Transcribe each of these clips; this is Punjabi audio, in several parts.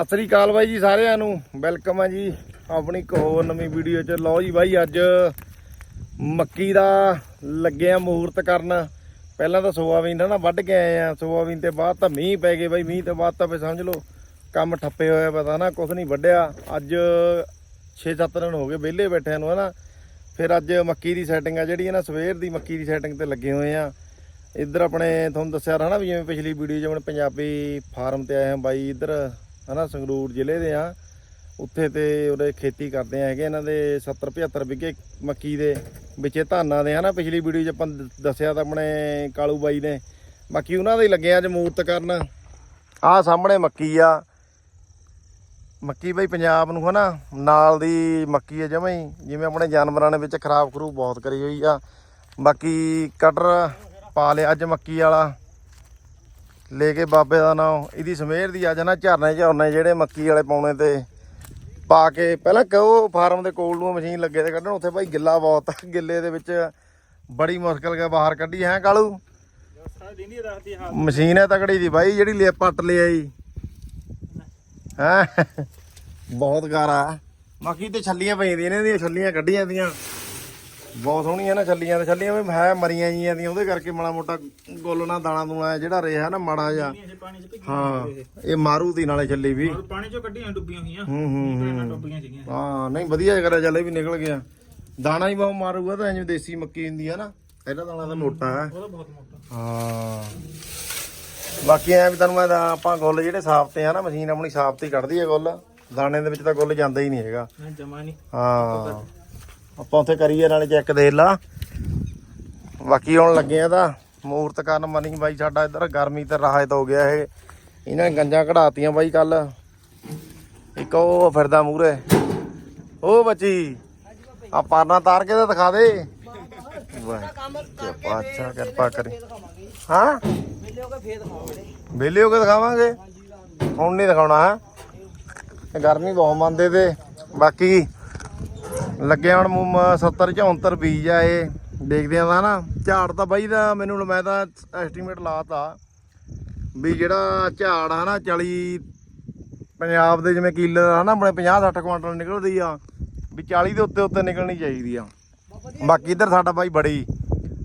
ਸਤਿ ਸ੍ਰੀ ਅਕਾਲ ਬਾਈ ਜੀ ਸਾਰਿਆਂ ਨੂੰ। ਵੈਲਕਮ ਹੈ ਜੀ ਆਪਣੀ ਇੱਕ ਹੋਰ ਨਵੀਂ ਵੀਡੀਓ 'ਚ। ਲਓ ਜੀ ਬਾਈ, ਅੱਜ ਮੱਕੀ ਦਾ ਲੱਗੇ ਆ ਮਹੂਰਤ ਕਰਨ। ਪਹਿਲਾਂ ਤਾਂ ਸੋਆਬੀਨ ਦਾ ਨਾ ਵੱਢ ਕੇ ਆਏ ਆ। ਸੋਆਬੀਨ ਤੇ ਬਾਅਦ ਤਾਂ ਮੀਂਹ ਪੈ ਗਏ ਬਾਈ। ਮੀਂਹ ਤੋਂ ਬਾਅਦ ਤਾਂ ਫੇ ਸਮਝ ਲਓ ਕੰਮ ਠੱਪੇ ਹੋਇਆ ਪਤਾ ਨਾ ਕੁਝ ਨਹੀਂ ਵੱਢਿਆ। ਅੱਜ 6-7 ਦਿਨ ਹੋ ਗਏ ਵਿਹਲੇ ਬੈਠਿਆਂ ਨੂੰ, ਹਨਾ। ਫਿਰ ਅੱਜ ਮੱਕੀ ਦੀ ਸੈਟਿੰਗ ਆ ਜਿਹੜੀ ਹੈ ਨਾ ਸਵੇਰ ਦੀ ਮੱਕੀ ਦੀ ਸੈਟਿੰਗ ਤੇ ਲੱਗੇ ਹੋਏ ਆ। ਇੱਧਰ ਆਪਣੇ ਤੁਹਾਨੂੰ ਦੱਸਿਆ ਰਹਾ ਨਾ ਵੀ ਜਿਵੇਂ ਪਿਛਲੀ ਵੀਡੀਓ 'ਚ ਆਪਣੇ ਪੰਜਾਬੀ ਫਾਰਮ ਤੇ ਆਏ ਆ ਬਾਈ। ਇੱਧਰ ਹਨਾ, ਸੰਗਰੂਰ ਜ਼ਿਲ੍ਹੇ ਦੇ ਆ। ਉੱਥੇ ਤੇ ਉਹਦੇ ਖੇਤੀ ਕਰਦੇ ਹੈਗੇ, ਇਹਨਾਂ ਦੇ 70 75 ਵਿਗੇ ਮੱਕੀ ਦੇ, ਵਿੱਚੇ ਧਾਨਾਂ ਦੇ, ਹਨਾ, ਪਿਛਲੀ ਵੀਡੀਓ 'ਚ ਆਪਾਂ ਦੱਸਿਆ ਤਾਂ ਆਪਣੇ ਕਾਲੂ ਬਾਈ ਨੇ। ਬਾਕੀ ਉਹਨਾਂ ਦੇ ਹੀ ਲੱਗੇ ਅੱਜ ਮੂਰਤ ਕਰਨ। ਆਹ ਸਾਹਮਣੇ ਮੱਕੀ ਆ। ਮੱਕੀ ਬਈ ਪੰਜਾਬ ਨੂੰ, ਹਨਾ, ਨਾਲ ਦੀ ਮੱਕੀ ਹੈ ਜਮਾਂ ਹੀ। ਜਿਵੇਂ ਆਪਣੇ ਜਾਨਵਰਾਂ ਨੇ ਵਿੱਚ ਖਰਾਬ ਖਰੂਬ ਬਹੁਤ ਕਰੀ ਹੋਈ ਆ। ਬਾਕੀ ਕਟਰ ਪਾ ਲਿਆ ਅੱਜ ਮੱਕੀ ਵਾਲਾ। ਲੈ ਕੇ ਬਾਬੇ ਦਾ ਨਾਮ, ਇਹਦੀ ਸਮੇਰ ਦੀ ਆ ਜਾਣਾ, ਝਰਨੇ ਝਰਨੇ ਜਿਹੜੇ ਮੱਕੀ ਵਾਲੇ ਪਾਉਣੇ ਤੇ ਪਾ ਕੇ, ਪਹਿਲਾਂ ਕਹੋ ਫਾਰਮ ਦੇ ਕੋਲ ਨੂੰ ਮਸ਼ੀਨ ਲੱਗੇ ਤੇ ਕੱਢਣ, ਉੱਥੇ ਭਾਈ ਗਿੱਲਾ ਬਹੁਤ ਗਿੱਲੇ ਦੇ ਵਿੱਚ ਬੜੀ ਮੁਸ਼ਕਲ ਕੇ ਬਾਹਰ ਕੱਢੀ ਹੈ ਕਾਲੂ? ਮਸ਼ੀਨ ਹੈ ਤਕੜੀ ਦੀ ਬਾਈ, ਜਿਹੜੀ ਲੈ ਪੱਟ ਲਿਆਈ ਹੈ? ਬਹੁਤ ਗਾਰਾ। ਬਾਕੀ ਤੇ ਛੱਲੀਆਂ ਪਈਆਂ ਨੇ ਦੀਆਂ ਛੱਲੀਆਂ ਕੱਢੀਆਂ ਦੀਆਂ। ਬਹੁਤ ਸੋਹਣੀਆਂ ਨਾ ਛੱਲੀਆਂ ਤੇ ਛੱਲੀਆਂ ਵੀ ਹੈ ਮਰੀਆਂ ਜੀਆਂ ਦੀਆਂ ਉਹਦੇ ਕਰਕੇ ਮਾੜਾ ਮੋਟਾ ਗੁੱਲ ਨਾ ਦਾਣਾ ਦੂਣਾ ਜਿਹੜਾ ਰਿਹਾ ਨਾ ਮਾੜਾ ਚ ਹਾਂ ਇਹ। ਮਾਰੂ ਦੀ ਨਾਲੇ ਛੱਲੀ ਵੀ। ਪਾਣੀ ਚੋਂ ਕੱਢੀਆਂ ਡੁੱਬੀਆਂ ਹੋਈਆਂ। ਹੂੰ ਨਹੀਂ ਵਧੀਆ ਕਰਿਆ ਚੱਲੇ ਵੀ ਨਿਕਲ ਗਿਆ। ਦਾਣਾ ਹੀ ਬਹੁਤ ਮਾਰੂਗਾ ਤਾਂ ਜਿਵੇਂ ਦੇਸੀ ਮੱਕੀ ਹੁੰਦੀ ਆ ਨਾ। ਇਹਦਾ ਦਾਣਾ ਤਾਂ ਮੋਟਾ ਹੈ। ਉਹਦਾ ਬਹੁਤ ਮੋਟਾ। ਹਾਂ। ਬਾਕੀ ਐ ਵੀ ਤੁਹਾਨੂੰ ਮੈਂ ਆਪਾਂ ਗੁੱਲ ਜਿਹੜੇ ਸਾਫ਼ ਤੇ ਆ ਨਾ ਮਸ਼ੀਨ ਆਪਣੀ ਸਾਫ਼ ਤੇ ਹੀ ਕੱਢਦੀ ਹੈ ਗੁੱਲ। ਦਾਣੇ ਦੇ ਵਿੱਚ ਤਾਂ ਗੁੱਲ ਜਾਂਦਾ ਹੀ ਨਹੀਂ ਹੈਗਾ। ਜਮਾ ਨਹੀਂ। ਹਾਂ। ਆਪਾਂ ਉੱਥੇ ਕਰੀਏ ਨਾਲੇ ਚੈੱਕ ਦੇ ਲਾ। ਬਾਕੀ ਹੁਣ ਲੱਗੇ ਆ ਤਾਂ ਮੂਰਤ ਕਰਨ ਮਨੀ ਬਾਈ ਸਾਡਾ ਇੱਧਰ ਗਰਮੀ ਤੇ ਰਾਹਤ ਹੋ ਗਿਆ ਇਹ। ਇਹਨਾਂ ਨੇ ਗੰਜਾਂ ਕਢਾਤੀਆਂ ਬਾਈ ਕੱਲ। ਇੱਕ ਉਹ ਫਿਰਦਾ ਮੂਰੇ ਉਹ ਬੱਚੀ ਆ ਪਾਰਨਾ ਤਾਰ ਕੇ ਤਾਂ ਦਿਖਾ ਦੇ। ਵਾਹ ਕਿਰਪਾ ਅੱਛਾ ਕਿਰਪਾ ਕਰੀ। ਹਾਂ? ਵਿਹਲੇ ਹੋ ਕੇ ਦਿਖਾਵਾਂਗੇ। ਹੁਣ ਨਹੀਂ ਦਿਖਾਉਣਾ, ਹੈ? ਗਰਮੀ ਬਹੁਤ ਮੰਨਦੇ ਤੇ। ਬਾਕੀ ਲੱਗਿਆ ਹੁਣ ਮੁੰਮ 70 74 ਬੀਜ ਆ ਇਹ। ਦੇਖਦੇ ਆਂ ਤਾਂ ਨਾ ਝਾੜ ਤਾਂ ਬਾਈ ਦਾ ਮੈਨੂੰ ਮੈਂ ਤਾਂ ਐਸਟੀਮੇਟ ਲਾਤਾ। ਵੀ ਜਿਹੜਾ ਝਾੜ ਆ ਨਾ 40 ਪੰਜਾਬ ਦੇ ਜਿਵੇਂ ਕਿੱਲੇ ਦਾ ਨਾ ਆਪਣੇ 50 60 ਕੁਇੰਟਲ ਨਿਕਲਦੀ ਆ ਵੀ 40 ਦੇ ਉੱਤੇ ਉੱਤੇ ਨਿਕਲਣੀ ਚਾਹੀਦੀ ਆ। ਬਾਕੀ ਇੱਧਰ ਸਾਡਾ ਬਾਈ ਬੜੀ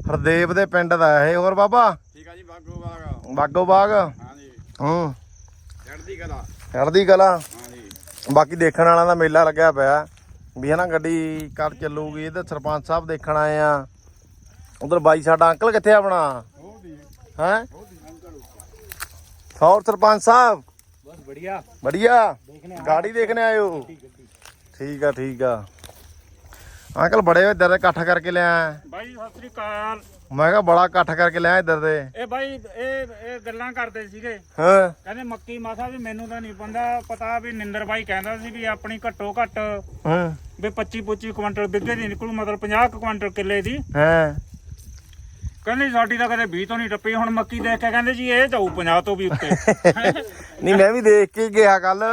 ਹਰਦੇਵ ਦੇ ਪਿੰਡ ਦਾ ਇਹ। ਹੋਰ ਬਾਬਾ? ਠੀਕ ਆ ਜੀ ਬਾਗੋ ਬਾਗ। ਬਾਗੋ ਬਾਗ? ਹਾਂਜੀ। ਹੂੰ। ਚੜ੍ਹਦੀ ਕਲਾ। ਚੜ੍ਹਦੀ ਕਲਾ। ਹਾਂਜੀ। ਬਾਕੀ ਦੇਖਣ ਵਾਲਾ ਦਾ ਮੇਲਾ ਲੱਗਿਆ ਪਿਆ। ਵੀ ਹਨਾ ਗੱਡੀ ਕਰ ਚੱਲੂਗੀ ਇਹਦੇ ਸਰਪੰਚ ਸਾਹਿਬ ਦੇਖਣ ਆਏ ਆ। ਉਧਰ ਬਾਈ ਸਾਡਾ ਅੰਕਲ ਕਿੱਥੇ ਆ ਆਪਣਾ? ਹੈ? ਹੋਰ ਸਰਪੰਚ ਸਾਹਿਬ? ਬਸ ਬੜੀਆ ਬੜੀਆ ਗਾੜੀ ਦੇਖਣੇ ਆਇਓ ਠੀਕ ਆ ਠੀਕ ਆ। ਅੰਕਲ ਬੜੇ ਇੱਧਰ ਦੇ ਇਕੱਠ ਕਰਕੇ ਲਿਆ। ਬਾਈ ਸਤਿ ਸ੍ਰੀ ਅਕਾਲ। ਮੈਂ ਕਿਹਾ ਬੜਾ ਇਕੱਠ ਕਰਕੇ ਲਿਆ ਇੱਧਰ ਦੇ। ਇਹ ਬਾਈ ਇਹ ਇਹ ਗੱਲਾਂ ਕਰਦੇ ਸੀਗੇ। ਹਾਂ। ਕਹਿੰਦੇ ਮੱਕੀ ਮਾਸਾ ਵੀ ਮੈਨੂੰ ਤਾਂ ਨਹੀਂ ਪੰਦਾ ਪਤਾ ਵੀ ਨਿੰਦਰ ਬਾਈ ਕਹਿੰਦਾ ਸੀ ਵੀ ਆਪਣੀ ਘੱਟੋ ਘੱਟ ਹਾਂ। ਵੀ 25 25 ਕੁਇੰਟਲ ਬਿੱਗੇ ਦੀ ਨਿਕਲੂ ਮਤਲਬ 50 ਕੁ ਕੁਇੰਟਲ ਕਿੱਲੇ ਦੀ। ਹਾਂ। ਕਹਿੰਦੇ ਸਾਡੀ ਤਾਂ ਕਦੇ 20 ਤੋਂ ਨਹੀਂ ਟੱਪੀ ਹੁਣ ਮੱਕੀ ਦੇਖ ਕੇ ਕਹਿੰਦੇ ਜੀ ਇਹ ਜਾਊ 50 ਤੋਂ ਵੀ ਉੱਤੇ। ਨਹੀਂ ਮੈਂ ਵੀ ਦੇਖ ਕੇ ਗਿਆ ਕੱਲ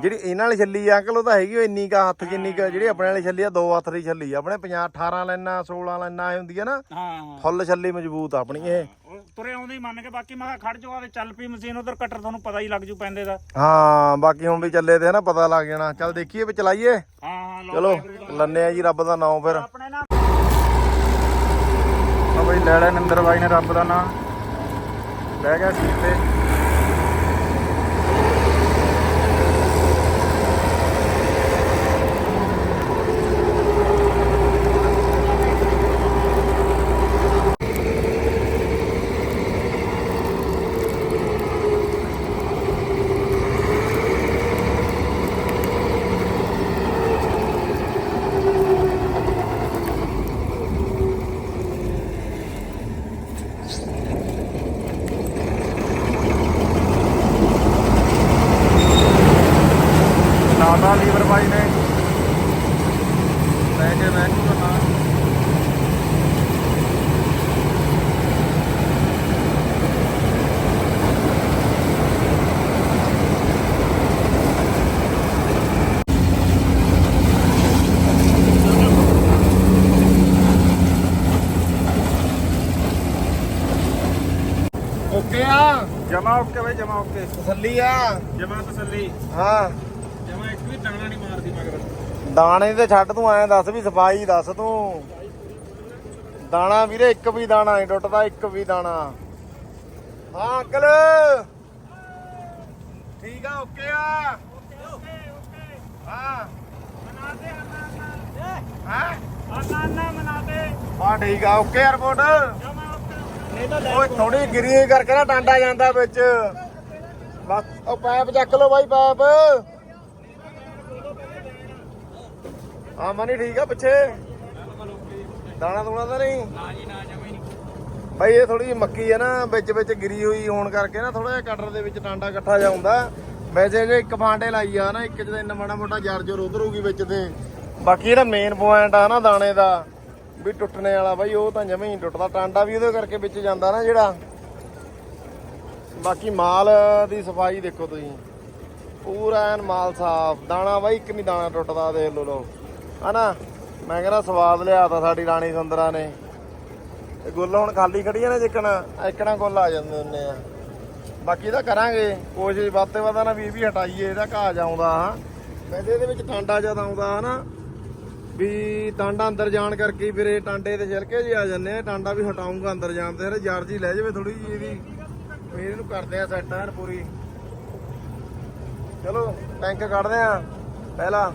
ਜਿਹੜੀ ਇਹਨਾਂ ਵਾਲੀ ਛੱਲੀ ਆ ਅੰਕਲ ਉਹ ਤਾਂ ਹੈਗੀ ਓ ਇੰਨੀ ਕਾ ਹੱਥ ਜਿੰਨੀ ਕਾ ਜਿਹੜੀ ਆਪਣੇ ਵਾਲੀ ਛੱਲੀ ਆ ਦੋ ਹੱਥ ਦੀ ਛੱਲੀ ਆ। ਆਪਣੇ 50 18 ਲੈਣਾ 16 ਲੈਣਾ ਇਹ ਹੁੰਦੀ ਆ ਨਾ ਹਾਂ। ਫੁੱਲ ਛੱਲੀ ਮਜ਼ਬੂਤ ਆ ਆਪਣੀ ਇਹ। ਉਹ ਤੁਰੇ ਆਉਂਦੇ ਹੀ ਮੰਨ ਕੇ ਬਾਕੀ ਮੈਂ ਖੜ ਜਾਓ ਆਵੇ ਚੱਲ ਪਈ ਮਸ਼ੀਨ ਉਧਰ ਕਟਰ ਤੁਹਾਨੂੰ ਪਤਾ ਹੀ ਲੱਗ ਜੂ ਪੈਂਦੇ ਦਾ। ਹਾਂ ਬਾਕੀ ਹੁਣ ਵੀ ਚੱਲੇ ਤੇ ਨਾ ਪਤਾ ਲੱਗ ਜਾਣਾ। ਚੱਲ ਦੇਖੀਏ ਵੀ ਚਲਾਈਏ। ਹਾਂ ਹਾਂ ਚਲੋ। ਲੰਨੇ ਆ ਜੀ ਰੱਬ ਦਾ ਨਾਮ ਫਿਰ। ਬਈ ਲੈ ਲੈ ਨਿੰਦਰ ਬਾਈ ਨੇ ਰੱਬ ਦਾ ਨਾਮ। ਬਹਿ ਗਿਆ ਸੀਟ ਤੇ ਲਾਤਾ ਲੀਵਰ ਬਾਈ ਨੇ ਲੈ ਕੇ ਮੈਂ ਨੂੰ ਨਾ ਓਕੇ ਆ ਜਮਾ ਓਕੇ। ਤਸੱਲੀ ਆ। ਜਮਾ ਤਸੱਲੀ। ਹਾਂ। ਜਮਾ ਇੱਕ ਵੀ ਦਾਣਾ ਨਹੀਂ ਮਾਰਦੀ ਮਗਰ। ਦਾਣੇ ਤੇ ਛੱਡ ਤੂੰ ਐਂ ਦੱਸ ਵੀ ਸਫ਼ਾਈ ਦੱਸ ਤੂੰ। ਦਾਣਾ ਵੀਰੇ ਇੱਕ ਵੀ ਦਾਣਾ ਨਹੀਂ ਟੁੱਟਦਾ ਇੱਕ ਵੀ ਦਾਣਾ। ਹਾਂ ਅੰਕਲ। ਠੀਕ ਆ ਓਕੇ ਆ। ਹਾਂ। ਹਾਂ? ਆਨਾ ਨਾ ਮਨਾਤੇ ਹਾਂ ਠੀਕ ਆ ਓਕੇ 에어ਪੋਰਟ ਜਮਾ ਓਕੇ ਓਏ ਥੋੜੀ ਗਿਰੀ ਕਰਕੇ ਨਾ ਟਾਂਡਾ ਜਾਂਦਾ ਵਿੱਚ। ਬਸ, ਉਹ ਪਾਈਪ ਚੱਕ ਲਓ ਬਾਈ ਪਾਈਪ ਹਾਂ, ਮਨੀ ਠੀਕ ਆ ਪਿੱਛੇ। ਦਾਣਾ ਦੂਣਾ ਤਾਂ ਨਹੀਂ? ਨਾ ਜੀ ਨਾ ਜਮਾ ਨਹੀਂ ਬਾਈ, ਇਹ ਥੋੜੀ ਜਿਹੀ ਮੱਕੀ ਹੈ ਨਾ, ਵਿੱਚ ਵਿੱਚ ਗਿਰੀ ਹੋਈ ਹੋਣ ਕਰਕੇ ਨਾ ਥੋੜਾ ਜਿਹਾ ਕਟਰ ਦੇ ਵਿੱਚ ਟਾਂਡਾ ਇਕੱਠਾ ਜਾ ਹੁੰਦਾ। ਵੈਸੇ ਜੇ ਇੱਕ ਫਾਂਡੇ ਲਾਈ ਆ ਨਾ, ਇੱਕ ਚ ਇੰਨਾ ਮਾੜਾ ਮੋਟਾ ਜਰ ਜੋਰ ਉਧਰ ਵਿੱਚ ਤੇ। ਬਾਕੀ ਜਿਹੜਾ ਮੇਨ ਪੁਆਇੰਟ ਆ ਨਾ ਦਾਣੇ ਦਾ। ਵੀ ਟੁੱਟਣੇ ਵਾਲਾ ਬਾਈ ਉਹ ਤਾਂ ਜਮੇ ਹੀ ਟੁੱਟਦਾ। ਟਾਂਡਾ ਵੀ ਉਹਦੇ ਕਰਕੇ ਵਿੱਚ ਜਾਂਦਾ ਨਾ ਜਿਹੜਾ। ਬਾਕੀ ਮਾਲ ਦੀ ਸਫ਼ਾਈ ਦੇਖੋ ਤੁਸੀਂ। ਪੂਰਾ ਐਨ ਮਾਲ ਸਾਫ਼। ਦਾਣਾ ਬਾਈ ਇੱਕ ਨਹੀਂ ਦਾਣਾ ਟੁੱਟਦਾ ਦੇਖ ਲੋ ਲੋ ਹਨਾ? ਮੈਂ ਕਹਿੰਦਾ ਸਵਾਦ ਲਿਆਤਾ ਸਾਡੀ ਰਾਣੀ ਸੁੰਦਰਾ ਨੇ। ਤੇ ਗੁੱਲ ਹੁਣ ਖਾਲੀ ਖੜੀ ਆ ਨਾ ਜਿੱਕਣ। ਇੱਕਣਾ ਗੁੱਲ ਆ ਜਾਂਦੇ ਹੁੰਨੇ ਆ। ਬਾਕੀ ਤਾਂ ਕਰਾਂਗੇ। ਕੋਸ਼ਿਸ਼ ਵੱਧ ਤੇ ਵੱਧ ਨਾ ਵੀ ਇਹ ਵੀ ਹਟਾਈਏ ਇਹਦਾ ਘਾਹ ਜਾਉਂਦਾ। ਹਾਂ ਵੈਸੇ ਇਹਦੇ ਵਿੱਚ ਟਾਂਡਾ ਜਦ ਆਉਂਦਾ ਹਨਾ? ਵੀ ਟਾਂਡਾ ਅੰਦਰ ਜਾਣ ਕਰਕੇ ਹੀ ਟਾਂਡੇ ਤੇ ਛਿਲਕੇ ਜੀ ਆ ਜਾਂਦੇ ਆ, ਟਾਂਡਾ ਵੀ ਹਟਾਉਂਗਾ ਅੰਦਰ ਜਾਣ ਤੇ, ਫਿਰ ਜਰਜੀ ਲੈ ਜਾਵੇ ਥੋੜੀ ਜੀ ਇਹਦੀ ਫਿਰ ਇਹਨੂੰ ਕਰਦੇ ਆ ਸੈੱਟ ਐਨ ਪੂਰੀ। ਚਲੋ ਟੈਂਕ ਕੱਢਦੇ ਆ, ਪਹਿਲਾ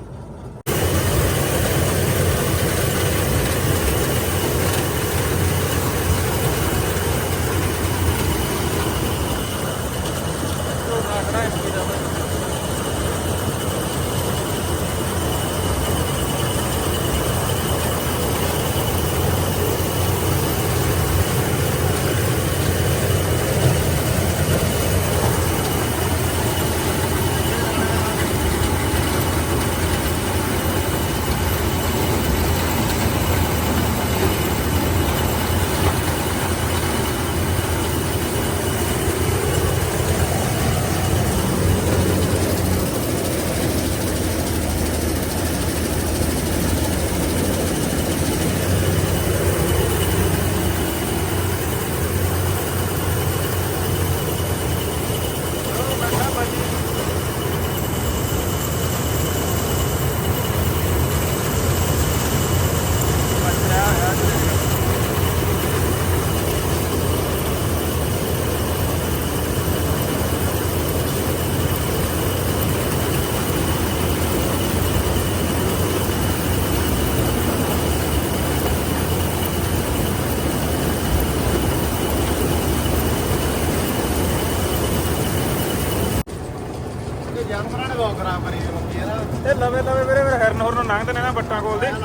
ਇਹ ਜਾਨਵਰਾਂ ਨੇ ਬਹੁਤ ਖਰਾਬ ਕਰੀ ਹੋਈ ਹੈ ਨਾ ਇਹ ਲਵੇ ਲਵੇ ਵੀਰੇ ਮੇਰੇ ਹਰਨ ਹੋਰ ਨੂੰ ਲੰਘਦੇ ਨੇ ਨਾ ਬੱਟਾਂ ਕੋਲ ਦੇ। ਹਾਂ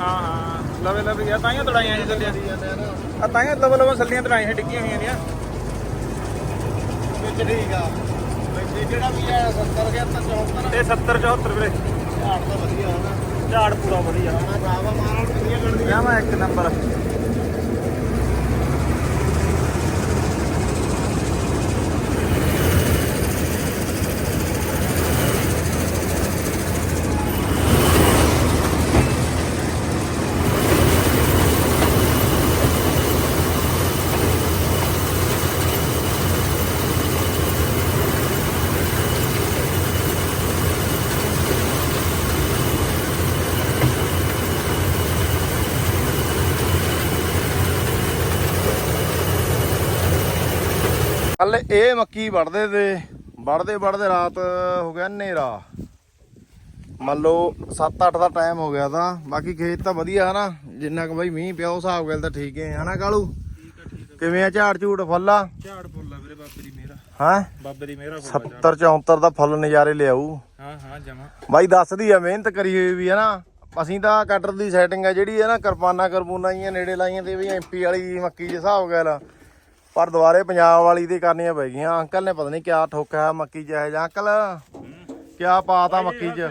ਹਾਂ ਲਵੇ ਲਵੇ ਗਿਆ ਤਾਈਆਂ ਤੜਾਈਆਂ ਜੀ ਜਾਂਦੇ ਆ ਆ ਤਾਈਆਂ ਲਵੇ ਲਵੇ ਸੱਲੀਆਂ ਤੜਾਈਆਂ ਡਿੱਗੀਆਂ ਹੋਈਆਂ ਨੇ ਵਿੱਚ ਠੀਕ ਆ। ਵਿੱਚ ਜਿਹੜਾ ਵੀ ਹੈ 70 ਗਿਆ ਤਾਂ 74 ਤੇ 70 74 ਵੀਰੇ। ਝਾੜ ਤਾਂ ਵਧੀਆ ਹੋਣਾ ਝਾੜ ਪੂਰਾ ਵਧੀਆ। ਮੈਂ ਸਾਵਾ ਮਾਰਾਂ ਕਿੰਨੀਆਂ ਗਣਦੀਆਂ ਮੈਂ ਇੱਕ ਨੰਬਰ। ਕੱਲ ਇਹ ਮੱਕੀ ਵੜਦੇ ਤੇ ਵੜਦੇ ਵੜਦੇ ਰਾਤ ਹੋ ਗਿਆ ਹਨੇਰਾ। ਮੰਨ ਲਓ 7-8 ਦਾ ਟਾਈਮ ਹੋ ਗਿਆ ਤਾਂ ਬਾਕੀ ਖੇਤ ਤਾਂ ਵਧੀਆ ਹਨਾ ਜਿੰਨਾ ਕੁ ਬਈ ਮੀਂਹ ਪਿਆ ਉਹ ਹਿਸਾਬ ਗੱਲ ਤਾਂ ਠੀਕ ਹੈ ਹਨਾ ਕਾਲੂ? ਕਿਵੇਂ ਆ ਝਾੜ ਝੂੜ ਫੱਲਾ ਝਾੜ ਫੁੱਲਾ ਵੀਰੇ ਬਾਬੇ ਦੀ ਮੇਰਾ ਹਾਂ? ਬਾਬੇ ਦੀ ਮੇਰਾ 70 74 ਦਾ ਫੁੱਲ ਨਜ਼ਾਰੇ ਲਿਆਊ। ਹਾਂ ਹਾਂ ਜਮਾ। ਬਾਈ ਦੱਸਦੀ ਆ ਮਿਹਨਤ ਕਰੀ ਹੋਈ ਵੀ ਹੈ ਨਾ। ਅਸੀਂ ਤਾਂ ਕਟਰ ਦੀ ਸੈਟਿੰਗ ਆ ਜਿਹੜੀ ਹੈ ਨਾ ਕਿਰਪਾਨਾ ਕਰਪੂਨਾ ਜੀਆਂ ਨੇੜੇ ਲਾਈਆਂ ਤੇ ਵੀ ਐਮਪੀ ਵਾਲੀ ਮੱਕੀ ਦੇ ਹਿਸਾਬ ਗੱਲ ਪਰ ਦੁਬਾਰੇ ਪੰਜਾਬ ਵਾਲੀ ਦੇ ਕਰਨੀਆਂ ਪੈ ਗਈਆਂ। ਅੰਕਲ ਨੇ ਪਤਾ ਨਹੀਂ ਕਿਆ ਠੋਕਿਆ ਮੱਕੀ ਇਹ ਜਾਂ ਅੰਕਲ ਕਿਆ ਪਾਤਾ ਮੱਕੀ ਚ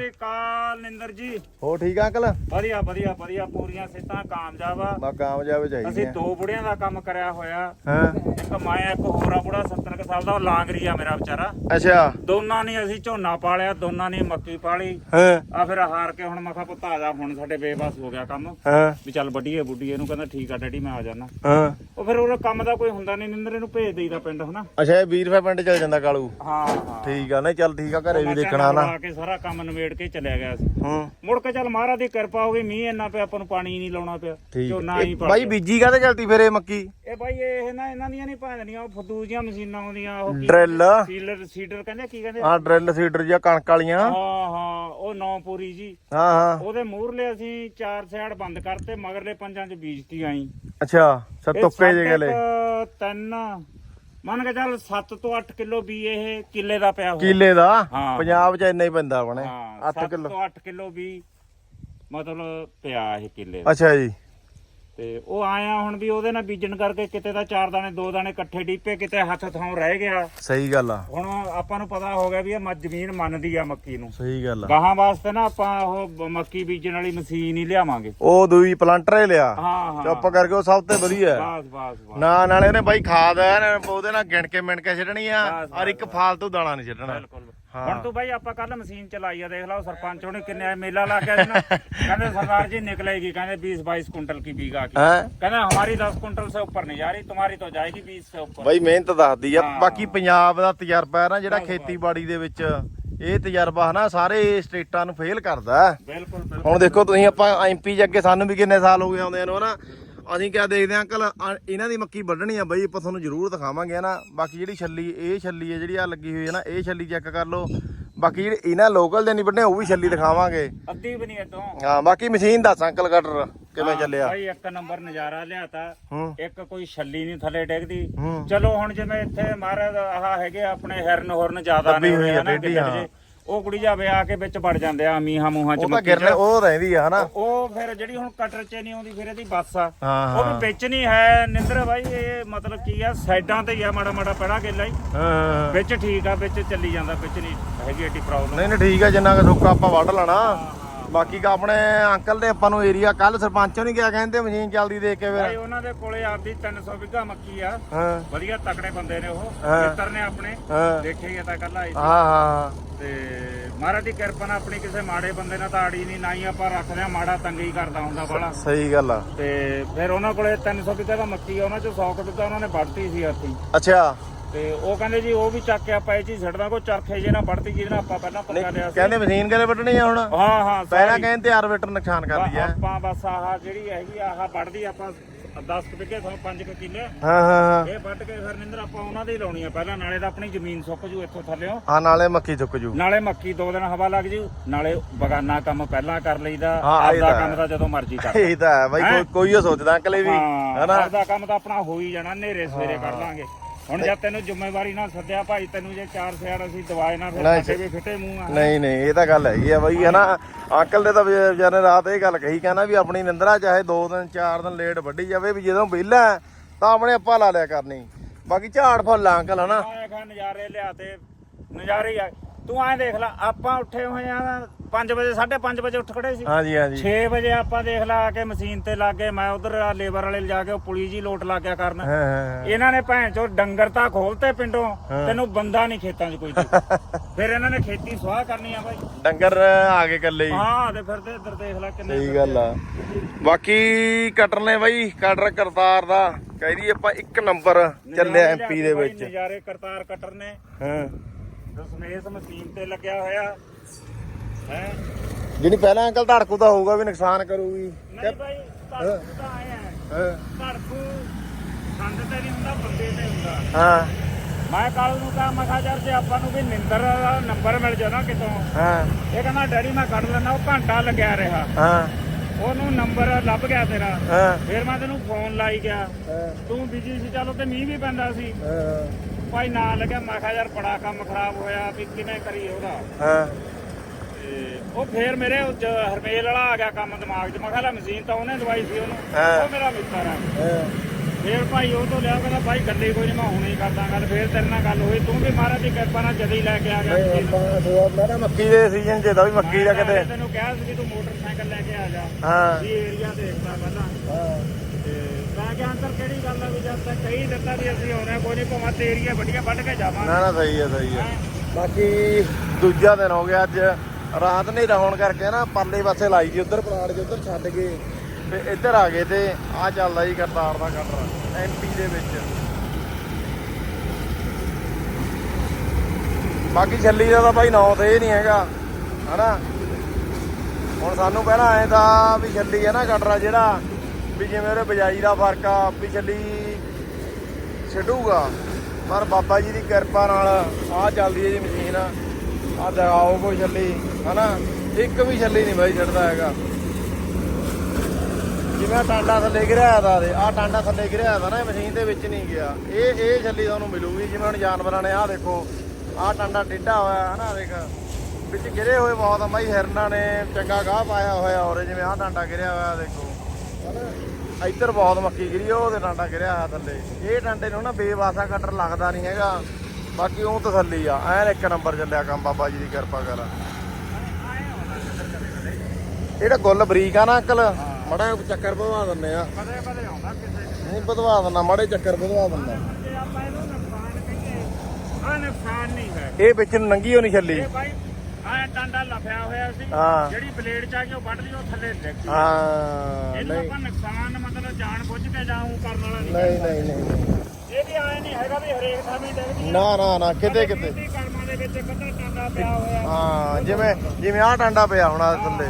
ਕਾਲ ਨਿੰਦਰ ਜੀ। ਹੋ ਠੀਕ ਆ ਅੰਕਲ? ਵਧੀਆ ਵਧੀਆ ਵਧੀਆ ਪੂਰੀਆਂ ਸਿੱਧਾਂ ਕਾਮਯਾਬ ਆ। ਬਾ ਕਾਮਯਾਬ ਚਾਹੀਦੀ ਅਸੀਂ ਆ ਦੋ ਬੁੜਿਆਂ ਦਾ ਕੰਮ ਕਰਿਆ ਹੋਇਆ। ਹਾਂ? ਇੱਕ ਮੈਂ ਇੱਕ ਹੋਰ ਆ ਬੁੜਾ 70 ਕੁ ਸਾਲ ਦਾ ਉਹ ਲਾਂਗਰੀ ਆ ਮੇਰਾ ਵਿਚਾਰਾ। ਅੱਛਾ। ਦੋਨਾਂ ਨੇ ਅਸੀਂ ਝੋਨਾ ਪਾਲਿਆ ਦੋਨਾਂ ਨੇ ਮੱਕੀ ਪਾਲੀ। ਹਾਂ? ਆ ਫਿਰ ਹਾਰ ਕੇ ਹੁਣ ਮੈਂ ਕਿਹਾ ਪੁੱਤ ਆ ਜਾ ਹੁਣ ਸਾਡੇ ਬੇਬਸ ਹੋ ਗਿਆ ਕੰਮ। ਹਾਂ? ਵੀ ਚੱਲ ਵੱਡੀਏ ਬੁੱਢੀ ਇਹਨੂੰ ਕਹਿੰਦਾ ਠੀਕ ਆ ਡੈਡੀ ਮੈਂ ਆ ਜਾਣਾ ਹਾਂ? ਉਹ ਫਿਰ ਉਹ ਕੰਮ ਦਾ ਕੋਈ ਹੁੰਦਾ ਨਹੀਂ ਨਿੰਦਰ ਇਹਨੂੰ ਭੇਜ ਦੇਈਦਾ ਪਿੰਡ ਹਨਾ? ਅੱਛਾ ਇਹ 20 ਰੁਪਏ ਪਿੰਡ ਚਲ ਜਾਂਦਾ ਕਾਲੂ। ਹਾਂ ਹਾਂ। ਠੀਕ ਆ ਨਹੀਂ ਚੱਲ ਠੀਕ ਆ ਘਰੇ ਵੀ ਦੇਖਣਾ ਨਾ। ਲਾ ਕੇ ਸਾਰਾ ਕੰਮ ਨਿਬੇੜ ਕੇ ਚਲਿਆ ਗਿਆ ਸੀ। ਹੂੰ। ਮੁੜ ਕੇ ਚੱਲ ਮਹਾਰਾਜ ਦੀ ਕਿਰਪਾ ਹੋ ਗਈ ਮੀਂਹ ਇੰਨਾ ਪਿਆ ਆਪਾਂ ਨੂੰ ਪਾਣੀ ਨਹੀਂ ਲਾਉਣਾ ਪਿਆ ਝੋਨਾ ਹੀ। ਪੜ ਬਾਈ ਬੀਜੀ ਕਾਹਦੇ ਚਲਦੀ ਫਿਰ ਇਹ ਮੱਕੀ? ਇਹ ਬਾਈ ਇਹ ਨਾ ਇਹਨਾਂ ਦੀਆਂ ਨਹੀਂ ਭਾਂਦਨੀਆਂ ਉਹ ਫਦੂ ਜੀਆਂ ਮਸ਼ੀਨਾਂ ਆਉਂਦੀਆਂ ਉਹ ਕੀ ਡਰਿੱਲ। ਸੀਲਰ ਸੀਡਰ ਕਹਿੰਦੇ ਕੀ ਕਹਿੰਦੇ? ਹਾਂ ਡਰਿੱਲ ਸੀਡਰ ਜਾਂ ਕਣਕ ਵਾਲੀਆਂ। ਹਾਂ ਹਾਂ ਉਹ ਨੌ ਪੂਰੀ ਜੀ। ਹਾਂ ਹਾਂ। ਉਹਦੇ ਮੂਹਰਲੇ ਅਸੀਂ ਚਾਰ ਸਿਆੜ ਬੰਦ ਕਰਤੇ ਮਗਰਲੇ ਪੰਜਾਂ 'ਚ ਬੀਜਤੀ ਆਈ। ਅੱਛਾ ਜੇ ਗਲੇ। ਕੋਲ ਤਿੰਨ ਮੰਨ ਕੇ ਚੱਲ 7 ਤੋਂ 8 ਕਿਲੋ ਵੀ ਇਹ ਕਿੱਲੇ ਦਾ ਪਿਆ ਹੋਇਆ। ਕਿੱਲੇ ਦਾ? ਹਾਂ। ਪੰਜਾਬ ਚ ਇੰਨਾ ਹੀ ਪੈਂਦਾ ਆਪਣੇ। ਹਾਂ 8 7 ਕਿਲੋ। ਤੋਂ 8 ਕਿਲੋ ਵੀ ਮਤਲਬ ਪਿਆ ਇਹ ਕਿੱਲੇ ਦਾ। ਅੱਛਾ ਜੀ। ਤੇ ਉਹ ਆਇਆ ਹੁਣ ਵੀ ਉਹਦੇ ਨਾਲ ਬੀਜਣ ਕਰਕੇ ਕਿਤੇ ਤਾਂ ਚਾਰ ਦਾਣੇ ਦੋ ਦਾਣੇ ਇਕੱਠੇ ਡੀਪੇ ਕਿਤੇ ਹੱਥ ਥਾਂ ਰਹਿ ਗਿਆ। ਸਹੀ ਗੱਲ ਆ। ਹੁਣ ਆਪਾਂ ਨੂੰ ਪਤਾ ਹੋ ਗਿਆ ਵੀ ਇਹ ਮ- ਜ਼ਮੀਨ ਮੰਨਦੀ ਆ ਮੱਕੀ ਨੂੰ। ਸਹੀ ਗੱਲ ਆ। ਗਾਹਾਂ ਵਾਸਤੇ ਨਾ ਆਪਾਂ ਉਹ ਮੱਕੀ ਬੀਜਣ ਵਾਲੀ ਮਸ਼ੀਨ ਹੀ ਲਿਆਵਾਂਗੇ। ਉਹ ਦੂਈ ਪਲਾਂਟਰ ਹੀ ਲਿਆ। ਹਾਂ ਹਾਂ। ਚੁੱਪ ਕਰਕੇ ਉਹ ਸਭ ਤੋਂ ਵਧੀਆ। ਹੈ। ਬਸ ਬਸ ਬਸ। ਨਾ ਨਾਲੇ ਉਹਨੇ ਬਾਈ ਖਾਦ ਐਨ ਉਹਦੇ ਨਾਲ ਗਿਣ ਕੇ ਮਿਣ ਕੇ ਛੱਡਣੀ ਆ ਔਰ ਇੱਕ ਫਾਲਤੂ ਦਾਣਾ ਨਹੀਂ ਛੱਡਣਾ। ਬਿਲਕੁਲ। ਹੁਣ ਤੂੰ ਬਾਈ ਆਪਾਂ ਕੱਲ ਮਸ਼ੀਨ ਚਲਾਈ ਆ ਦੇਖ ਲਾ ਉਹ ਸਰਪੰਚ ਉਹਨੇ ਕਿੰਨੇ ਮੇਲਾ ਲਾ ਕੇ ਕਹਿੰਦੇ ਸਰਦਾਰ ਜੀ ਨਿਕਲੇਗੀ ਕਹਿੰਦੇ 20 22 ਕੁਇੰਟਲ ਕੀ ਬੀਗਾ ਕੀ। ਕਹਿੰਦਾ ਹਮਾਰੀ 10 ਕੁਇੰਟਲ ਸੇ ਉੱਪਰ ਨਹੀਂ ਜਾ ਰਹੀ ਤੁਹਾਰੀ ਤਾਂ ਜਾਏਗੀ 20 ਸੇ ਉੱਪਰ। ਬਈ ਮਿਹਨਤ ਦੱਸਦੀ ਆ। ਬਾਕੀ ਪੰਜਾਬ ਦਾ ਤਜਰਬਾ ਹੈ ਨਾ ਜਿਹੜਾ ਖੇਤੀਬਾੜੀ ਦੇ ਵਿੱਚ ਇਹ ਤਜਰਬਾ ਹਨਾ ਸਾਰੇ ਸਟੇਟਾਂ ਨੂੰ ਫੇਲ ਕਰਦਾ ਬਿਲਕੁਲ ਹੁਣ ਦੇਖੋ ਤੁਸੀਂ ਆਪਾਂ ਐਮਪੀ ਚ ਅੱਗੇ ਸਾਨੂੰ ਵੀ ਕਿੰਨੇ ਸਾਲ ਹੋ ਗਏ ਆਉਂਦੇ ਨੂੰ ਹਨਾ ਅਸੀਂ ਕਿਆ ਦੇਖਦੇ ਆ ਅੰਕਲ ਇਹਨਾਂ ਦੀ ਮੱਕੀ ਵੱਢਣੀ ਆ ਬਈ ਆਪਾਂ ਤੁਹਾਨੂੰ ਜ਼ਰੂਰ ਦਿਖਾਵਾਂਗੇ ਨਾ? ਬਾਕੀ ਜਿਹੜੀ ਛੱਲੀ ਇਹ ਛੱਲੀ ਹੈ ਜਿਹੜੀ ਆ ਲੱਗੀ ਹੋਈ ਹੈ ਨਾ ਇਹ ਛੱਲੀ ਚੈੱਕ ਕਰ ਲਓ। ਬਾਕੀ ਇਹਨਾਂ ਲੋਕਲ ਦੇ ਨਹੀਂ ਵੱਢਣੇ ਉਹ ਵੀ ਛੱਲੀ ਦਿਖਾਵਾਂਗੇ। ਅੱਧੀ ਵੀ ਨਹੀਂ ਇਤੋਂ ਹਾਂ ਬਾਕੀ ਮਸ਼ੀਨ ਦੱਸ ਅੰਕਲ ਕਟਰ ਕਿਵੇਂ ਚੱਲਿਆ? ਭਾਈ ਇੱਕ ਨੰਬਰ ਨਜ਼ਾਰਾ ਲਿਆਤਾ। ਇੱਕ ਕੋਈ ਛੱਲੀ ਨਹੀਂ ਥੱਲੇ ਡੇਗਦੀ। ਚਲੋ ਹੁਣ ਜਿਵੇਂ ਇੱਥੇ ਮਹਾਰਾਜ ਆਹ ਹੈਗੇ ਆਪਣੇ ਹਿਰਨ ਹੋਰਨ ਜ਼ਿਆਦਾ ਨੇ ਹੋਏ ਨਾ ਕਿਤੇ ਉਹ ਕੁੜੀ ਜਾਵੇ ਆ ਕੇ ਵਿੱਚ ਵੜ ਜਾਂਦੇ ਆ ਮੀਹਾਂ ਮੂਹਾਂ ਚ ਉਹ ਤਾਂ ਮੱਕੀ ਗਿਰਨੇ ਚ। ਉਹ ਰਹਿੰਦੀ ਆ ਹਨਾ? ਉਹ ਫਿਰ ਜਿਹੜੀ ਹੁਣ ਕਟਰ ਚ ਨਹੀਂ ਆਉਂਦੀ ਫਿਰ ਇਹਦੀ ਬੱਸ ਆ। ਹਾਂ ਉਹ ਵੀ ਵਿੱਚ ਨਹੀਂ ਹੈ ਨਿੰਦਰ ਬਾਈ ਇਹ ਮਤਲਬ ਕੀ ਆ ਸਾਈਡਾਂ ਤੇ ਹੀ ਆ ਮਾੜਾ ਮਾੜਾ ਪੜਾ ਗੇਲਾ ਹੀ। ਹਾਂ ਵਿੱਚ ਠੀਕ ਆ ਵਿੱਚ ਚੱਲੀ ਜਾਂਦਾ ਵਿੱਚ ਨਹੀਂ ਹੈਗੀ ਏਡੀ ਪ੍ਰੋਬਲਮ ਨਹੀਂ ਨਹੀਂ ਠੀਕ ਆ ਜਿੰਨਾ ਕੁ ਸੁੱਕਾ ਆਪਾਂ ਵੱਢ ਲੈਣਾ। ਬਾਕੀ ਕਾ ਆਪਣੇ ਅੰਕਲ ਨੇ ਆਪਾਂ ਨੂੰ ਏਰੀਆ ਕੱਲ ਸਰਪੰਚੋਂ ਨਹੀਂ ਗਿਆ ਕਹਿੰਦੇ ਮਸ਼ੀਨ ਚੱਲਦੀ ਦੇਖ ਕੇ ਭਾਈ ਫਿਰ ਉਹਨਾਂ ਦੇ ਕੋਲੇ ਆਪਦੀ 300 ਵਿਗਾ ਮੱਕੀ ਆ। ਹਾਂ। ਵਧੀਆ ਤਕੜੇ ਬੰਦੇ ਨੇ ਉਹ। ਹਾਂ। ਮਿੱਤਰ ਨੇ ਆਪਣੇ। ਹਾਂ। ਦੇਖੇ ਹੀ ਆ ਤਾਂ ਕੱਲ ਆਈ ਸੀ। ਹਾਂ ਹਾਂ ਤੇ ਮਹਾਰਾਜ ਦੀ ਕਿਰਪਾ ਨਾਲ ਆਪਣੀ ਕਿਸੇ ਮਾੜੇ ਬੰਦੇ ਨਾਲ ਤਾਂ ਅੜੀ ਨਹੀਂ ਨਾ ਹੀ ਆਪਾਂ ਰੱਖਦੇ ਆ ਮਾੜਾ ਤੰਗੀ ਕਰਦਾ ਹੁੰਦਾ ਸਹੀ ਗੱਲ ਆ। ਤੇ ਫਿਰ ਉਹਨਾਂ ਕੋਲੇ 300 ਵਿਗਾ ਦਾ ਮੱਕੀ ਆ ਉਹਨਾਂ ਚੋਂ 100 ਕੁ ਵਿਗਾ ਉਹਨਾਂ ਨੇ ਵੱਢਤੀ ਸੀ ਹੱਥੀ ਅੱਛਾ। ਤੇ ਉਹ ਕਹਿੰਦੇ ਜੀ ਉਹ ਵੀ ਚੱਕ ਕੇ ਆਪਾਂ ਇਹ ਚੀਜ਼ ਛੱਡਦਾ ਕੋਈ ਚਰਖੇ ਜੇ ਨਾ ਵੱਢਤੀ ਜਿਹਦੇ ਨਾਲ ਆਪਾਂ ਪਹਿਲਾਂ ਪੱਕਾ ਲਿਆ ਸੀ। ਕਹਿੰਦੇ ਮਸ਼ੀਨ ਕਰੇ ਵੱਢਣੀ ਆ ਹੁਣ? ਹਾਂ ਹਾਂ ਪਹਿਲਾਂ। ਕਹਿੰਦੇ ਆਰਬਿਟਰ ਨੁਕਸਾਨ ਕਰਦੀ ਆ। ਆਪਾਂ ਬਸ ਆਹ ਜਿਹੜੀ ਹੈਗੀ ਆਹ ਵੱਢਦੀ ਆਪਾਂ 10 ਵਿਗੇ ਤੋਂ 5 ਕਿੱਲੇ। ਹਾਂ ਹਾਂ ਹਾਂ। ਇਹ ਵੱਢ ਕੇ ਫਿਰ ਨਿੰਦਰ ਆਪਾਂ ਉਹਨਾਂ ਦੇ ਹੀ ਲਾਉਣੀ ਆ ਪਹਿਲਾਂ ਨਾਲੇ ਤਾਂ ਆਪਣੀ ਜ਼ਮੀਨ ਸੁੱਕ ਜੂ ਇੱਥੋਂ ਥੱਲਿਓ। ਆ ਨਾਲੇ ਮੱਕੀ ਚੁੱਕ ਜੂ। ਨਾਲੇ ਮੱਕੀ ਦੋ ਦਿਨ ਹਵਾ ਲੱਗ ਜੂ ਨਾਲੇ ਬਗਾਨਾ ਕੰਮ ਪਹਿਲਾਂ ਕਰ ਲਈਦਾ ਹਾਂ, ਆਪਦਾ ਕੰਮ ਤਾਂ ਜਦੋਂ ਮਰਜ਼ੀ ਕਰ ਇਹ ਤਾਂ ਹੈ ਬਾਈ ਹੈਂ? ਕੋਈ ਸੋਚਦਾ ਅੰਕਲ ਵੀ ਹਾਂ ਹਨਾ? ਆਪਦਾ ਕੰਮ ਤਾਂ ਆਪਣਾ ਹੋ ਹੀ ਜਾਣਾ ਨੇਰੇ ਸਵੇਰੇ ਕਰ ਲਾਂਗੇ। ਹੁਣ ਜਦ ਤੈਨੂੰ ਜ਼ਿੰਮੇਵਾਰੀ ਨਾਲ ਸੱਦਿਆ ਭਾਈ ਤੈਨੂੰ ਜੇ ਚਾਰ ਸਿਆੜ ਅਸੀਂ ਦਵਾਏ ਨਾ ਫਿਰ ਨਹੀਂ, ਸਾਡੇ ਵੀ ਫਿੱਟੇ ਮੂੰਹ ਆ। ਨਹੀਂ ਨਹੀਂ ਇਹ ਤਾਂ ਗੱਲ ਹੈਗੀ ਆ ਬਾਈ ਹਨਾ? ਅੰਕਲ ਦੇ ਤਾਂ ਵਿਚਾਰੇ ਵਿਚਾਰੇ ਨੇ ਰਾਤ ਇਹ ਗੱਲ ਕਹੀ ਕਹਿੰਦਾ ਵੀ ਆਪਣੀ ਨਿੰਦਰਾ ਚਾਹੇ 2 ਦਿਨ 4 ਦਿਨ ਲੇਟ ਵੱਢੀ ਜਾਵੇ ਵੀ ਜਦੋਂ ਵਿਹਲਾ ਹੈ, ਤਾਂ ਆਪਣੇ ਆਪਾਂ ਲਾ ਲਿਆ ਕਰਨੀ। ਬਾਕੀ ਝਾੜ ਫੁੱਲ ਆ ਅੰਕਲ ਹਨਾ? ਆਏ ਖਾ ਨਜ਼ਾਰੇ ਲਿਆ ਤੇ ਨਜ਼ਾਰੇ ਹੀ ਆ। ਤੂੰ ਐਂ ਦੇਖ ਲੈ ਆਪਾਂ ਉੱਠੇ ਹੋਏ ਆ 5 ਵਜੇ 5:30 ਵਜੇ ਉੱਠ ਖੜੇ ਸੀ। ਹਾਂਜੀ ਹਾਂਜੀ। 6 ਵਜੇ ਆਪਾਂ ਦੇਖ ਲਾ ਕੇ ਮਸ਼ੀਨ ਤੇ ਲੱਗ ਗਏ ਮੈਂ ਉਧਰ ਲੇਬਰ ਵਾਲੇ ਲਿਜਾ ਕੇ ਉਹ ਪੁਲੀ ਜੀ ਲੋਟ ਲਾ ਕੇ ਕਰਨ। ਇਹਨਾਂ ਨੇ ਭੈਣ ਚੋ ਡੰਗਰ ਤਾਂ ਖੋਲਤੇ ਪਿੰਡੋਂ ਤੈਨੂੰ ਬੰਦਾ ਨਹੀਂ ਖੇਤਾਂ 'ਚ ਕੋਈ। ਫਿਰ ਇਹਨਾਂ ਨੇ ਖੇਤੀ ਸਵਾਹ ਕਰਨੀ ਆ ਬਾਈ। ਡੰਗਰ ਆ ਗਏ ਇਕੱਲੇ ਹੀ। ਹਾਂ ਤੇ ਫਿਰਦੇ ਇੱਧਰ ਦੇਖ ਲੈ ਕਿੰਨੇ ਸਹੀ ਗੱਲ ਆ। ਬਾਕੀ ਕਟਰ ਨੇ ਬਾਈ ਕਟਰ ਕਰਤਾਰ ਦਾ। ਕਹਿੰਦੀ ਆਪਾਂ ਇੱਕ ਨੰਬਰ ਚੱਲਿਆ ਐਮਪੀ ਦੇ ਵਿੱਚ। ਨਜ਼ਾਰੇ ਕਰਤਾਰ ਕਟਰ ਨੇ। ਹਾਂ। ਦਸਮੇਸ਼ ਮਸ਼ੀਨ ਤੇ ਲੱਗਿਆ ਹੋਇਆ। ਹੈ? ਜਿਹੜੀ ਪਹਿਲਾਂ ਅੰਕਲ ਧੜਕੂ ਤਾਂ ਹੋਊਗਾ ਵੀ ਨੁਕਸਾਨ ਕਰੂਗੀ। ਨਹੀਂ ਬਾਈ ਧੜਕੂ ਤਾਂ ਆਇਆ ਹਾਂ। ਧੜਕੂ ਸੰਦ ਤੇ ਨਹੀਂ ਹੁੰਦਾ ਬੰਦੇ ਤੇ ਹੁੰਦਾ। ਹਾਂ। ਮੈਂ ਕੱਲ ਨੂੰ ਕਹਾ ਮੈਂ ਕਿਹਾ ਯਾਰ ਜੇ ਆਪਾਂ ਨੂੰ ਵੀ ਨਿੰਦਰ ਦਾ ਨੰਬਰ ਮਿਲ ਜਾ ਨਾ ਕਿਤੋਂ ਹਾਂ। ਇਹ ਕਹਿੰਦਾ ਡੈਡੀ ਮੈਂ ਕੱਢ ਲੈਣਾ ਉਹ ਘੰਟਾ ਲੱਗਿਆ ਰਿਹਾ। ਹਾਂ। ਉਹਨੂੰ ਨੰਬਰ ਲੱਭ ਗਿਆ ਤੇਰਾ। ਹਾਂ। ਫਿਰ ਮੈਂ ਤੈਨੂੰ ਫੋਨ ਲਾਈ ਗਿਆ। ਤੂੰ ਬਿਜ਼ੀ ਸੀ ਚਲੋ ਤੇ ਮੀਂਹ ਵੀ ਪੈਂਦਾ ਸੀ। ਹਾਂ। ਭਾਈ ਨਾ ਲੱਗਿਆ ਮੈਂ ਕਿਹਾ ਯਾਰ ਬੜਾ ਕੰਮ ਖਰਾਬ ਹੋਇਆ ਵੀ ਕਿਵੇਂ ਕਰੀਏ ਉਹਦਾ। ਹਾਂ। ਤੇ ਉਹ ਫੇਰ ਮੇਰੇ ਉਹ ਹਰਮੇਲ ਵਾਲਾ ਆ ਗਿਆ ਕੰਮ ਦਿਮਾਗ 'ਚ। ਮੈਂ ਕਿਹਾ ਲੈ ਮਸ਼ੀਨ ਤਾਂ ਉਹਨੇ ਦਵਾਈ ਸੀ ਉਹਨੂੰ। ਹਾਂ। ਉਹ ਮੇਰਾ ਮਿੱਤਰ ਆ। ਫੇਰ ਭਾਈ ਉਹ ਤੋਂ ਲਿਆ ਕਹਿੰਦਾ ਭਾਈ ਗੱਲੇ ਕੋਈ ਨਹੀਂ ਮੈਂ ਹੁਣੇ ਹੀ ਕਰਦਾ ਗੱਲ। ਫੇਰ ਤੇਰੇ ਨਾਲ ਗੱਲ ਹੋਈ। ਤੂੰ ਵੀ ਮਹਾਰਾਜ ਦੀ ਕਿਰਪਾ ਨਾਲ ਜਦੀ ਲੈ ਕੇ ਆ ਗਿਆ ਨਹੀਂ ਆਪਾਂ ਸੋਆ ਮੈਂ ਨਾ ਮੱਕੀ ਦੇ ਸੀਜ਼ਨ 'ਚ ਦਾ ਵੀ ਮੱਕੀ ਦਾ ਕਿਤੇ। ਤੈਨੂੰ ਕਿਹਾ ਸੀ ਵੀ ਤੂੰ ਮੋਟਰਸਾਈਕਲ ਲੈ ਕੇ ਆ ਜਾ। ਹਾਂ। ਵੀ ਏਰੀਆ ਦੇਖਦਾ ਪਹਿਲਾਂ। ਹਾਂ। ਤੇ ਮੈਂ ਕਿਹਾ ਅੰਦਰ ਕਿਹੜੀ ਗੱਲ ਆ ਵੀ ਜਦ ਤੱਕ ਕਹੀ ਦਿੱਤਾ ਵੀ ਅਸੀਂ ਆਉਣੇ ਕੋਈ ਨਹੀਂ ਭਾਵੇਂ ਤੇ ਏਰੀਆ ਵੱਡੀਆਂ ਵੱਢ ਕੇ ਜਾਵਾਂਗੇ। ਨਾ ਨਾ ਸਹੀ ਹੈ ਸਹੀ ਹੈ? ਬਾਕੀ ਦੂਜਾ ਦਿਨ ਹੋ ਗਿਆ ਅੱਜ। ਰਾਤ ਨਹੀਂ ਹੋਣ ਕਰਕੇ ਨਾ ਪਰਲੇ ਪਾਸੇ ਲਾਈ ਜੀ ਉਧਰ ਪਲਾਟ ਜੀ ਉਧਰ ਛੱਡ ਕੇ ਤੇ ਇੱਧਰ ਆ ਗਏ ਤੇ ਆ ਚੱਲਦਾ ਜੀ ਕਰਤਾਰ ਦਾ ਕਟਰ ਐਮਪੀ ਦੇ ਵਿੱਚ। ਬਾਕੀ ਛੱਲੀ ਦਾ ਤਾਂ ਭਾਈ ਨਾਂ ਤੇ ਇਹ ਨਹੀਂ ਹੈਗਾ, ਹਨਾ? ਹੁਣ ਸਾਨੂੰ ਪਹਿਲਾਂ ਐ ਤਾਂ ਵੀ ਛੱਲੀ ਹੈ ਨਾ ਕਟਰਾ ਜਿਹੜਾ, ਵੀ ਜਿਵੇਂ ਉਹਦੇ ਬਜਾਈ ਦਾ ਫ਼ਰਕ ਆ, ਵੀ ਛੱਲੀ ਛੱਡੂਗਾ। ਪਰ ਬਾਬਾ ਜੀ ਦੀ ਕਿਰਪਾ ਨਾਲ ਆ ਚੱਲਦੀ ਹੈ ਜੀ ਮਸ਼ੀਨ ਆ ਦਿਖਾਓ ਕੋਈ ਛੱਲੀ। ਹਨਾ? ਇੱਕ ਵੀ ਛੱਲੀ ਨਹੀਂ ਬਾਈ ਛੱਡਦਾ ਹੈਗਾ। ਜਿਵੇਂ ਟਾਂਡਾ ਥੱਲੇ ਗਿਰਿਆ ਦਾ ਦੇ ਆ ਟਾਂਡਾ ਥੱਲੇ ਗਿਰਿਆ ਦਾ ਨਾ, ਇਹ ਮਸ਼ੀਨ ਦੇ ਵਿੱਚ ਨਹੀਂ ਗਿਆ। ਇਹ ਇਹ ਛੱਲੀ ਤੁਹਾਨੂੰ ਮਿਲੂਗੀ, ਜਿਵੇਂ ਹੁਣ ਜਾਨਵਰਾਂ ਨੇ ਆ ਦੇਖੋ ਆ ਟਾਂਡਾ ਟੇਢਾ ਹੋਇਆ, ਹਨਾ, ਦੇਖ। ਵਿੱਚ ਗਿਰੇ ਹੋਏ ਬਹੁਤ ਆ ਬਾਈ, ਹਿਰਨਾਂ ਨੇ ਚੰਗਾ ਗਾਹ ਪਾਇਆ ਹੋਇਆ ਔਰ ਜਿਵੇਂ ਆ ਟਾਂਡਾ ਗਿਰਿਆ ਹੋਇਆ, ਦੇਖੋ। ਹਨਾ? ਇੱਧਰ ਬਹੁਤ ਮੱਕੀ ਗਿਰੀ, ਉਹ ਤੇ ਟਾਂਡਾ ਗਿਰਿਆ ਹੋਇਆ ਥੱਲੇ। ਇਹ ਟਾਂਡੇ ਨੂੰ ਨਾ ਬੇਵਾਸਾ ਕਟਰ ਲੱਗਦਾ ਨਹੀਂ ਹੈਗਾ। ਬਾਕੀ ਉਹ ਤਸੱਲੀ ਆ। ਐਨ ਇੱਕ ਨੰਬਰ ਚੱਲਿਆ ਕੰਮ, ਬਾਬਾ ਜੀ ਦੀ ਕਿਰਪਾ ਕਰ। ਇਹਦਾ ਗੁੱਲ ਬਰੀਕ ਆ ਨਾ ਅੰਕਲ। ਮੜਾ ਚੱਕਰ ਵਧਵਾ ਦਿੰਨੇ ਆ। ਆਉਂਦਾ ਕਿਸੇ ਨਹੀਂ ਵਧਵਾ ਦਿੰਨਾ ਮਾੜੇ ਚੱਕਰ ਵਧਵਾ ਦਿੰਦਾ। ਤੇ ਆਪਾਂ ਇਹਨੂੰ ਨੁਕਸਾਨ ਕਹੀਏ ਆ ਨੁਕਸਾਨ ਨਹੀਂ ਹੈ ਇਹ ਵਿੱਚ ਨੂੰ ਨੰਗੀ ਹੋ ਨਹੀਂ ਛੱਲੀ। ਇਹ ਆ ਟਾਂਡਾ ਲਫਿਆ ਹੋਇਆ ਸੀ। ਜਿਹੜੀ ਬਲੇਡ ਚ ਆ ਕੇ ਉਹ ਵੱਢ ਲਈ ਉਹ ਥੱਲੇ ਡਿੱਗ ਗਈ। ਹਾਂ ਇਹਨੂੰ ਆਪਾਂ ਨੁਕਸਾਨ ਮਤਲਬ ਜਾਣ ਬੁੱਝ ਕੇ ਜਾਂ ਊਂ ਕਰਨ ਵਾਲਾ ਨਹੀਂ ਨਹੀਂ ਨਹੀਂ ਇਹ ਵੀ ਆਏ ਨਹੀਂ ਹੈਗਾ ਵੀ ਹਰੇਕ ਥਾਂ ਵੀ ਡਿੱਗਦੀ ਆ। ਨਾ ਨਾ ਨਾ ਕਿਤੇ ਕਿਤੇ। ਇਹਦੀ ਕਰਮਾਂ ਦੇ ਵਿੱਚ ਕਦੇ ਟਾਂਡਾ ਪਿਆ ਹੋਇਆ। ਹਾਂ ਜਿਵੇਂ ਜਿਵੇਂ ਆਹ ਟਾਂਡਾ ਪਿਆ ਹੁਣ ਥੱਲੇ।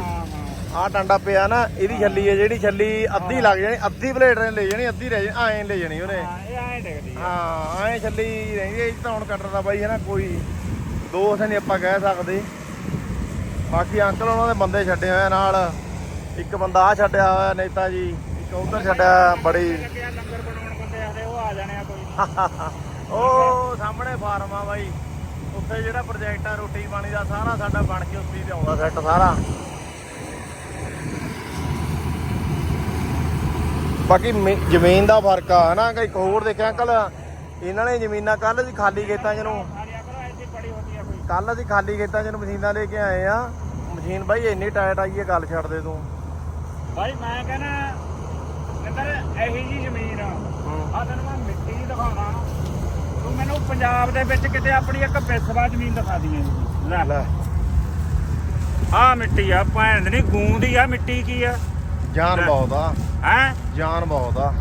ਆਹ ਟਾਂਡਾ ਪਿਆ ਨਾ ਇਹਦੀ ਛੱਲੀ ਹੈ ਜਿਹੜੀ ਛੱਲੀ ਅੱਧੀ ਲੱਗ ਜਾਣੀ ਅੱਧੀ ਪਲੇਟ ਨੇ ਲੈ ਜਾਣੀ ਅੱਧੀ ਰਹਿ ਜਾਣੀ ਐਂ ਲੈ ਜਾਣੀ ਉਹਨੇ। ਹਾਂ ਇਹ ਆਏ ਡਿੱਗਦੀ ਆ। ਹਾਂ ਐਂ ਛੱਲੀ ਰਹਿੰਦੀ ਇਹ ਤਾਂ ਹੁਣ ਕੱਟਣ ਦਾ ਬਾਈ ਹੈ ਨਾ ਕੋਈ ਦੋਸ਼ ਨਹੀਂ ਆਪਾਂ ਕਹਿ ਸਕਦੇ। ਬਾਕੀ ਅੰਕਲ ਉਹਨਾਂ ਦੇ ਬੰਦੇ ਛੱਡੇ ਹੋਏ ਨਾਲ। ਇੱਕ ਬੰਦਾ ਆ ਛੱਡਿਆ ਹੋਇਆ ਨੇਤਾ ਜੀ ਇੱਕ ਉਧਰ ਛੱਡਿਆ ਬੜੀ। ਲੱਗਿਆ ਲੰਗਰ ਬਣਾਉਣ ਬੰਦੇ ਆਦੇ ਉਹ ਆ ਜਾਣੇ ਆ ਕੋਈ ਉਹ ਸਾਹਮਣੇ ਫਾਰਮ ਆ ਬਾਈ। ਉੱਥੇ ਜਿਹੜਾ ਪ੍ਰੋਜੈਕਟ ਆ ਰੋਟੀ ਪਾਣੀ ਦਾ ਸਾਰਾ ਸਾਡਾ ਬਣ ਕੇ ਉੱਥੇ ਹੀ ਤੇ ਆਉਂਦਾ ਸੈੱਟ ਸਾਰਾ। ਬਾਕੀ ਜ਼ਮੀਨ ਦਾ ਫ਼ਰਕ ਆ ਹਨਾ? ਕਿ ਇੱਕ ਹੋਰ ਦੇਖਿਆ ਅੰਕਲ ਇਹਨਾਂ ਨੇ ਜ਼ਮੀਨਾਂ ਕੱਲ ਦੀ ਖਾਲੀ ਖੇਤਾਂ 'ਚ ਨੂੰ ਸਾਰਿਆ ਕਰੋ ਐਸੀ ਬੜੀ ਹੁੰਦੀ ਆ ਕੋਈ ਕੱਲ ਅਸੀਂ ਖਾਲੀ ਖੇਤਾਂ 'ਚ ਨੂੰ ਮਸ਼ੀਨਾਂ ਲੈ ਕੇ ਆਏ ਆ। ਮਸ਼ੀਨ ਬਾਈ ਇੰਨੀ ਟਾਇਟ ਆਈ ਹੈ ਗੱਲ ਛੱਡ ਦੇ ਤੂੰ। ਭਾਈ ਮੈਂ ਕਹਿੰਦਾ ਨਿੰਦਰ ਇਹੀ ਜੀ ਜ਼ਮੀਨ ਆ। ਆਹ ਤੈਨੂੰ ਮੈਂ ਮਿੱਟੀ ਦਿਖਾਉਣਾ। ਤੂੰ ਮੈਨੂੰ ਪੰਜਾਬ ਦੇ ਵਿੱਚ ਕਿਤੇ ਆਪਣੀ ਇੱਕ ਬਿਸਵਾ ਜ਼ਮੀਨ ਦਿਖਾ ਦਈਏ ਲੈ। ਲੈ। ਆਹ ਮਿੱਟੀ ਆ ਭੈਣ ਦੀ ਗੂੰਦ ਹੀ ਆ ਮਿੱਟੀ ਕੀ ਆ? ਜਾਨ। ਬਹੁਤ ਆ। ਹੈ? ਜਾਨ ਬਹੁਤ ਆ।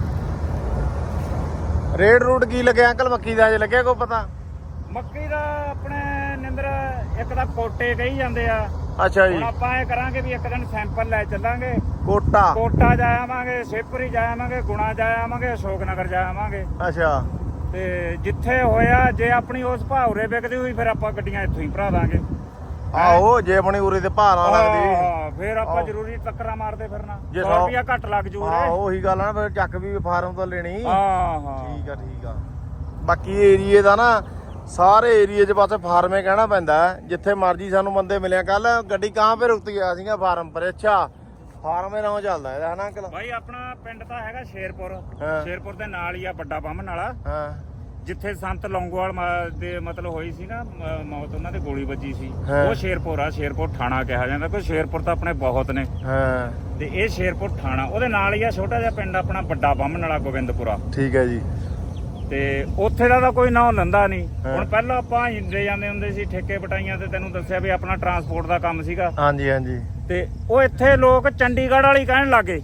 ਰੇਡ ਰੂਟ ਕੀ ਲੱਗਿਆ ਅੰਕਲ? ਮੱਕੀ ਦਾ ਜੇ ਲੱਗਿਆ ਕੋਈ ਪਤਾ? ਮੱਕੀ ਦਾ ਆਪਣੇ ਨਿੰਦਰ ਇੱਕ ਤਾਂ ਕੋਟੇ ਕਹੀ ਜਾਂਦੇ ਆ। ਅੱਛਾ ਜੀ। ਹੁਣ ਆਪਾਂ ਇਹ ਕਰਾਂਗੇ ਵੀ ਇੱਕ ਦਿਨ ਸੈਂਪਲ ਲੈ ਚੱਲਾਂਗੇ। ਕੋਟਾ। ਕੋਟਾ ਜਾ ਆਵਾਂਗੇ ਸ਼ੇਪਰੀ ਜਾ ਆਵਾਂਗੇ ਗੁਣਾ ਜਾ ਆਵਾਂਗੇ ਅਸ਼ੋਕ ਨਗਰ ਜਾ ਆਵਾਂਗੇ। ਅੱਛਾ। ਤੇ ਜਿੱਥੇ ਹੋਇਆ ਜੇ ਆਪਣੀ ਉਸ ਭਾਵਰੇ ਵਿਕਦੀ ਹੋਈ ਫਿਰ ਆਪਾਂ ਗੱਡੀਆਂ ਇੱਥੋਂ ਹੀ ਭਰਾ ਦਾਂਗੇ। ਆਹੋ ਜੇ ਆਪਣੀ ਉਰੇ ਤੇ ਭਾਰ ਨਾ ਲੱਗਦੀ। ਹਾਂ, ਫਿਰ ਆਪਾਂ। ਜ਼ਰੂਰੀ ਟੱਕਰਾਂ ਮਾਰਦੇ ਫਿਰਨਾ। ਜੇ 100 ਸੌ- ਰੁਪਿਆ ਘੱਟ ਲੱਗ ਜੂ ਹਾਂ ਰੇ ਉਹੀ ਗੱਲ ਆ ਨਾ ਫਿਰ ਚੱਕ ਵੀ ਫਾਰਮ ਤੋਂ ਲੈਣੀ। ਹਾਂ ਹਾਂ। ਠੀਕ ਆ ਠੀਕ ਆ। ਬਾਕੀ ਏਰੀਏ ਦਾ ਨਾ ਸਾਰੇ ਏਰੀਏ 'ਚ ਬਸ ਫਾਰਮੇ ਕਹਿਣਾ ਪੈਂਦਾ। ਹੈ। ਜਿੱਥੇ ਮਰਜ਼ੀ ਸਾਨੂੰ ਬੰਦੇ ਮਿਲਿਆ ਕੱਲ ਗੱਡੀ ਕਹਾਂ ਪੇ ਰੁਕਤੀ ਗਿਆ ਸੀਗਾ ਫਾਰਮ ਪਰ ਅੱਛਾ। ਫਾਰਮੇ ਨਾਮ ਚੱਲਦਾ ਇਹਦਾ ਹਨਾ ਅੰਕਲ? ਭਾਈ ਆਪਣਾ ਪਿੰਡ ਤਾਂ ਹੈਗਾ ਸ਼ੇਰਪੁਰ। ਹਾਂ। ਸ਼ੇਰਪੁਰ ਦੇ ਨਾਲ ਹੀ ਆ ਵੱਡਾ ਬੰਮਨ ਵਾਲਾ। ਹਾਂ। ਜਿੱਥੇ ਸੰਤ ਲੌਂਗੋਵਾਲ ਮਾ- ਦੇ ਮਤਲਬ ਹੋਈ ਸੀ ਨਾ ਮ- ਮੌਤ ਉਹਨਾਂ ਦੇ ਗੋਲੀ ਵੱਜੀ ਸੀ। ਹਾਂ। ਉਹ ਸ਼ੇਰਪੁਰ ਆ ਸ਼ੇਰਪੁਰ ਥਾਣਾ ਕਿਹਾ ਜਾਂਦਾ ਕੋਈ ਸ਼ੇਰਪੁਰ ਤਾਂ ਆਪਣੇ ਬਹੁਤ ਨੇ। ਹਾਂ। ਤੇ ਇਹ ਸ਼ੇਰਪੁਰ ਥਾਣਾ ਉਹਦੇ ਨਾਲ ਹੀ ਆ ਛੋਟਾ ਜਿਹਾ ਪਿੰਡ ਆਪਣਾ ਵੱਡਾ ਬੰਮਨ ਵਾਲਾ ਗੋਬਿੰਦਪੁਰਾ। ਠੀਕ ਹੈ ਜੀ। ਤੇ ਉੱਥੇ ਦਾ ਤਾਂ ਕੋਈ ਨਾਂ ਲੰਦਾ ਨਹੀਂ ਹਾਂ। ਹੁਣ ਪਹਿਲਾਂ ਆਪਾਂ ਹਿੰਦੇ ਜਾਂਦੇ ਹੁੰਦੇ ਸੀ ਠੇਕੇ ਪਟਾਈਆਂ ਤੇ ਤੈਨੂੰ ਦੱਸਿਆ ਵੀ ਆਪਣਾ ਟਰਾਂਸਪੋਰਟ ਦਾ ਕੰਮ ਸੀਗਾ। ਹਾਂਜੀ ਹਾਂਜੀ। ਤੇ ਉਹ ਇੱਥੇ ਲੋਕ ਚੰਡੀਗੜ੍ਹ ਵਾਲੀ ਕਹਿਣ ਲੱਗੇ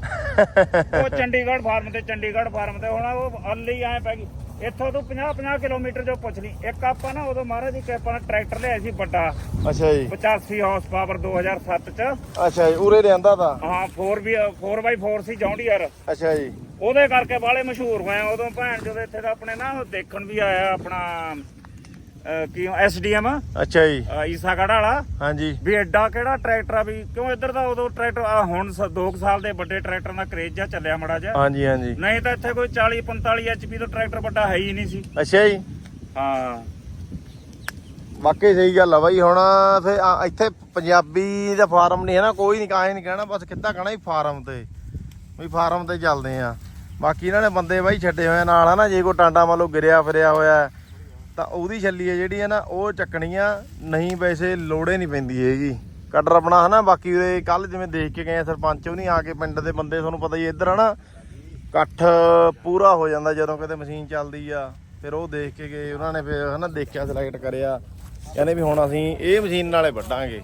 ਉਹ ਚੰਡੀਗੜ੍ਹ ਫਾਰਮ ਤੇ ਚੰਡੀਗੜ੍ਹ ਫਾਰਮ ਤੇ ਹੁਣ ਉਹ ਅੱਲੀ ਐ ਪੈ ਗਈ। ਇੱਥੋਂ ਤੂੰ 50 50 ਕਿਲੋਮੀਟਰ ਜੋ ਪੁੱਛ ਲਈ। ਇੱਕ ਆਪਾਂ ਨਾ ਉਦੋਂ ਮਹਾਰਾਜ ਦੀ ਕਿਰਪਾ ਨਾਲ ਟਰੈਕਟਰ ਲਿਆ ਸੀ ਵੱਡਾ। ਅੱਛਾ ਜੀ। 85 ਹਾਰਸ ਪਾਵਰ 2007 ਚ। ਅੱਛਾ ਜੀ ਉਰੇ ਲਿਆਂਦਾ ਤਾਂ। ਹਾਂ 4 ਵੀ 4x4 ਸੀ ਜੌਂਡੀਅਰ। ਅੱਛਾ ਜੀ। ਉਹਦੇ ਕਰਕੇ ਬਾਲੇ ਮਸ਼ਹੂਰ ਹੋਏ ਆ। ਉਦੋਂ ਭੈਣ ਜਦੋਂ ਇੱਥੇ ਦਾ ਆਪਣੇ ਨਾ ਦੇਖਣ ਵੀ ਆਇਆ ਆਪਣਾ ਅਹ, ਕੀ ਐਸਡੀਐਮ ਅੱਛਾ ਜੀ। ਈਸਾਗੜ ਵਾਲਾ? ਹਾਂਜੀ। ਵੀ ਐਡਾ ਕਿਹੜਾ ਟਰੈਕਟਰ ਆ ਵੀ ਕਿਉਂ ਇੱਧਰ ਦਾ ਉਦੋਂ ਟਰੈਕਟਰ ਆ ਹੁਣ 2 ਸਾਲ ਦੇ ਵੱਡੇ ਟਰੈਕਟਰ ਦਾ ਕਰੇਜ ਜਾਂ ਚੱਲਿਆ ਮੜਾ ਜਾ ਹਾਂਜੀ ਹਾਂਜੀ। ਨਹੀਂ ਤਾਂ ਇੱਥੇ ਕੋਈ 40 45 ਐਚਪੀ ਦਾ ਟਰੈਕਟਰ ਵੱਡਾ ਹੈ ਹੀ ਨਹੀਂ ਸੀ। ਅੱਛਾ ਜੀ। ਹਾਂ। ਵਾਕਈ ਸਹੀ ਗੱਲ ਆ ਬਾਈ ਹੁਣ ਫੇ ਇੱਥੇ ਪੰਜਾਬੀ ਦਾ ਫਾਰਮ ਨਹੀਂ ਹੈ ਨਾ ਕੋਈ ਨਹੀਂ ਕਾਹੇ ਨਹੀਂ ਕਹਿਣਾ ਬਸ ਕਿੱਦਾਂ ਕਹਿਣਾ ਹੀ ਫਾਰਮ ਤੇ। ਵੀ ਫਾਰਮ ਤੇ ਚੱਲਦੇ ਆ। ਬਾਕੀ ਇਹਨਾਂ ਨੇ ਬੰਦੇ ਬਾਈ ਛੱਡੇ ਹੋਏ ਆ ਨਾਲ ਹਨਾ ਜੇ ਕੋਈ ਟਾਂਡਾ ਮੰਨ ਲਓ ਗਿਰਿਆ ਫਿਰਿਆ ਹੋਇਆ ਹੈ, ਤਾਂ ਉਹਦੀ ਛੱਲੀ ਹੈ ਜਿਹੜੀ ਹੈ ਨਾ, ਉਹ ਚੱਕਣੀ ਆ ਨਹੀਂ, ਵੈਸੇ ਲੋੜੇ ਨਹੀਂ ਪੈਂਦੀ ਹੈਗੀ। ਕਟਰ ਆਪਣਾ ਹਨਾ, ਬਾਕੀ ਉਹਦੇ ਕੱਲ ਜਿਵੇਂ ਦੇਖ ਕੇ ਗਏ ਆ ਸਰਪੰਚ, ਉਹ ਨਹੀਂ ਆ ਕੇ ਪਿੰਡ ਦੇ ਬੰਦੇ, ਤੁਹਾਨੂੰ ਪਤਾ ਹੀ ਇੱਧਰ ਹਨਾ। ਇਕੱਠ ਪੂਰਾ ਹੋ ਜਾਂਦਾ ਜਦੋਂ ਕਿਤੇ ਮਸ਼ੀਨ ਚੱਲਦੀ ਆ, ਫਿਰ ਉਹ ਦੇਖ ਕੇ ਗਏ, ਉਹਨਾਂ ਨੇ ਫਿਰ ਹਨਾ ਦੇਖਿਆ ਸਿਲੈਕਟ ਕਰਿਆ। ਕਹਿੰਦੇ ਵੀ ਹੁਣ ਅਸੀਂ ਇਹ ਮਸ਼ੀਨ ਨਾਲੇ ਵੱਢਾਂਗੇ।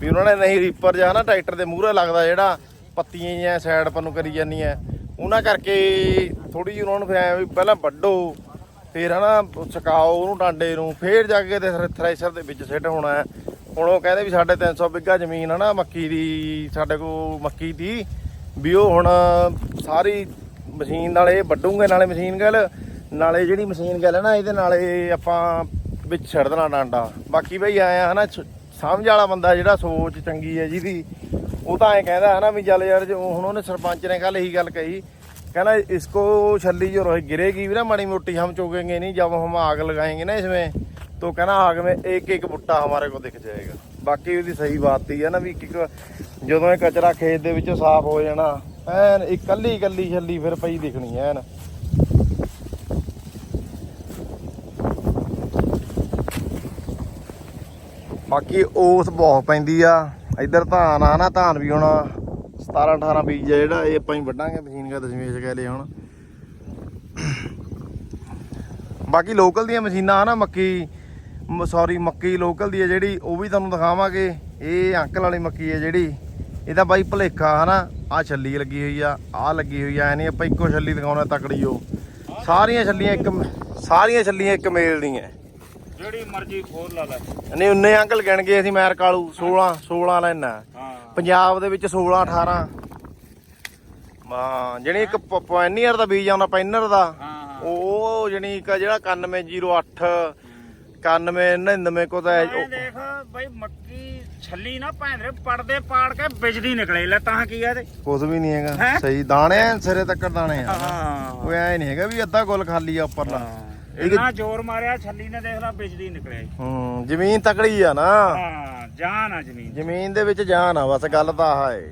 ਵੀ ਉਹਨਾਂ ਨੇ ਨਹੀਂ ਰੀਪਰ ਜਾਂ ਨਾ ਟਰੈਕਟਰ ਦੇ ਮੂਹਰੇ ਲੱਗਦਾ ਜਿਹੜਾ, ਪੱਤੀਆਂ ਜਾਂ ਸਾਈਡ ਪਰ ਨੂੰ ਕਰੀ ਜਾਂਦੀਆਂ। ਉਹਨਾਂ ਕਰਕੇ ਥੋੜੀ ਜਿਹੀ ਉਹਨਾਂ ਨੂੰ ਫਿਰ ਐਂ ਵੀ ਪਹਿਲਾਂ ਵੱਢੋ ਫਿਰ ਹਨਾ, ਸੁਕਾਓ ਉਹਨੂੰ ਡਾਂਡੇ ਨੂੰ, ਫੇਰ ਜਾ ਕੇ ਤੇ ਥ੍ਰੈਸ਼ਰ ਦੇ ਵਿੱਚ ਸਿੱਟ ਹੋਣਾ ਹੈ। ਹੁਣ ਉਹ ਕਹਿੰਦੇ ਵੀ ਸਾਡੇ 300 ਬਿੱਗਾ ਜ਼ਮੀਨ ਹੈ ਨਾ ਮੱਕੀ ਦੀ, ਸਾਡੇ ਕੋਲ ਮੱਕੀ ਦੀ, ਵੀ ਉਹ ਹੁਣ ਸਾਰੀ ਮਸ਼ੀਨ ਨਾਲੇ ਇਹ ਨਾਲੇ ਮਸ਼ੀਨ ਗੱਲ, ਨਾਲੇ ਜਿਹੜੀ ਮਸ਼ੀਨ ਗੱਲ ਹੈ ਨਾ, ਇਹਦੇ ਨਾਲੇ ਆਪਾਂ ਵਿੱਚ ਛੱਡ ਦੇਣਾ ਡਾਂਡਾ। ਬਾਕੀ ਬਈ ਆਇਆ ਹਨਾ ਸ- ਸਮਝ ਵਾਲਾ ਬੰਦਾ ਜਿਹੜਾ ਸੋਚ ਚੰਗੀ ਹੈ ਜਿਹਦੀ, ਉਹ ਤਾਂ ਐ ਕਹਿੰਦਾ ਹਨਾ ਵੀ ਚੱਲ ਯਾਰ, ਜੋ ਹੁਣ ਉਹਨੇ ਸਰਪੰਚ ਨੇ ਕੱਲ ਇਹੀ ਗੱਲ ਕਹੀ कहना इसको छल्ली जो रह गिरेगी भी ना माड़ी मोटी हम चौकेंगे नहीं जब हम आग लगाएंगे ना इसमें तो कहना आग में एक एक बुट्टा हमारे को दिख जाएगा ਬਾਕੀ ਉਹਦੀ ਸਹੀ ਬਾਤ ਹੀ ਹੈ ਨਾ ਵੀ ਕਿ ਜਦੋਂ ਇਹ ਕਚਰਾ ਖੇਤ ਦੇ ਵਿੱਚੋਂ ਸਾਫ਼ ਹੋ ਜਾਣਾ ਐਨ ਇਕੱਲੀ ਇਕੱਲੀ ਛੱਲੀ ਫਿਰ ਪਈ ਦਿਖਣੀ ਐਨ ਬਾਕੀ ਉਸ ਬਹੁਤ ਪੈਂਦੀ ਆ ਇੱਧਰ ਧਾਨ ਆ ਨਾ ਧਾਨ ਵੀ ਹੁਣ 17 18 ਬੀਜ ਆ ਜਿਹੜਾ ਇਹ ਆਪਾਂ ਹੀ ਵੱਢਾਂਗੇ ਮਸ਼ੀਨ ਕਾ ਦਸ਼ਮੇਸ਼ ਕਹਿ ਲਏ ਹੁਣ। ਬਾਕੀ ਲੋਕਲ ਦੀਆਂ ਮਸ਼ੀਨਾਂ ਆ ਨਾ, ਮੱਕੀ ਸੌਰੀ ਮੱਕੀ ਲੋਕਲ ਦੀ ਹੈ ਜਿਹੜੀ, ਉਹ ਵੀ ਤੁਹਾਨੂੰ ਦਿਖਾਵਾਂਗੇ। ਇਹ ਅੰਕਲ ਵਾਲੀ ਮੱਕੀ ਹੈ ਜਿਹੜੀ, ਇਹਦਾ ਬਾਈ ਭਲੇਖਾ, ਹਨਾ? ਆ ਛੱਲੀ ਲੱਗੀ ਹੋਈ ਆ ਆ ਲੱਗੀ ਹੋਈ ਆ, ਐ ਆਪਾਂ ਇੱਕੋ ਛੱਲੀ ਦਿਖਾਉਣਾ ਤਕੜੀ ਉਹ। ਸਾਰੀਆਂ ਛੱਲੀਆਂ ਇੱਕ, ਸਾਰੀਆਂ ਛੱਲੀਆਂ ਇੱਕ ਮੇਲ ਦੀਆਂ। ਜਿਹੜੀ ਮਰਜ਼ੀ ਖੋਲ ਲਾ ਲੈ। ਨਹੀਂ ਉਨੇ ਅੰਕਲ ਗਿਣ ਗਏ ਅਸੀਂ ਮੈਰ ਕਾਲੂ 16 16 ਲੈਣਾ ਹਾਂ। ਪੰਜਾਬ ਦੇ ਵਿੱਚ 16 18 ਹਾਂ ਜਿਹੜੀ ਇੱਕ ਪੈਨੀਅਰ ਦਾ ਬੀਜ ਆਉਂਦਾ ਪੈਨਰ ਦਾ। ਉਹ ਜਣੀ ਇੱਕ ਜਿਹੜਾ 9108 9199 ਕੋ ਤਾਂ ਐ ਉਹ- ਦੇਖ ਬਈ ਮੱਕੀ ਛੱਲੀ ਨਾ ਭੈਂਦੇ ਪੜਦੇ ਪਾੜ ਕੇ ਬਿਜਲੀ ਨਿਕਲੇ ਲੈ ਤਾਂ ਕੀ ਆ ਇਹਦੇ? ਕੁਝ ਵੀ ਨਹੀਂ ਹੈਗਾ? ਸਹੀ ਦਾਣੇ ਸਿਰੇ ਤੱਕ ਦਾਣੇ ਆ। ਹਾਂ। ਕੋਈ ਐ ਨਹੀਂ ਹੈਗਾ ਵੀ ਅੱਧਾ ਗੁੱਲ ਖਾਲੀ ਆ ਉੱਪਰਲਾ। ਇੰਨਾ ਜ਼ੋਰ ਮਾਰਿਆ ਛੱਲੀ ਨੇ ਦੇਖ ਲਾ ਬਿਜਲੀ ਨਿਕਲਿਆ ਈ। ਹੂੰ ਜ਼ਮੀਨ ਤਕੜੀ ਆ ਨਾ। ਹਾਂ ਜਾਨ ਆ ਜ਼ਮੀਨ ਜ਼ਮੀਨ ਦੇ ਵਿੱਚ ਜਾਨ ਆ ਬਸ ਗੱਲ ਤਾਂ ਆਹ ਏ।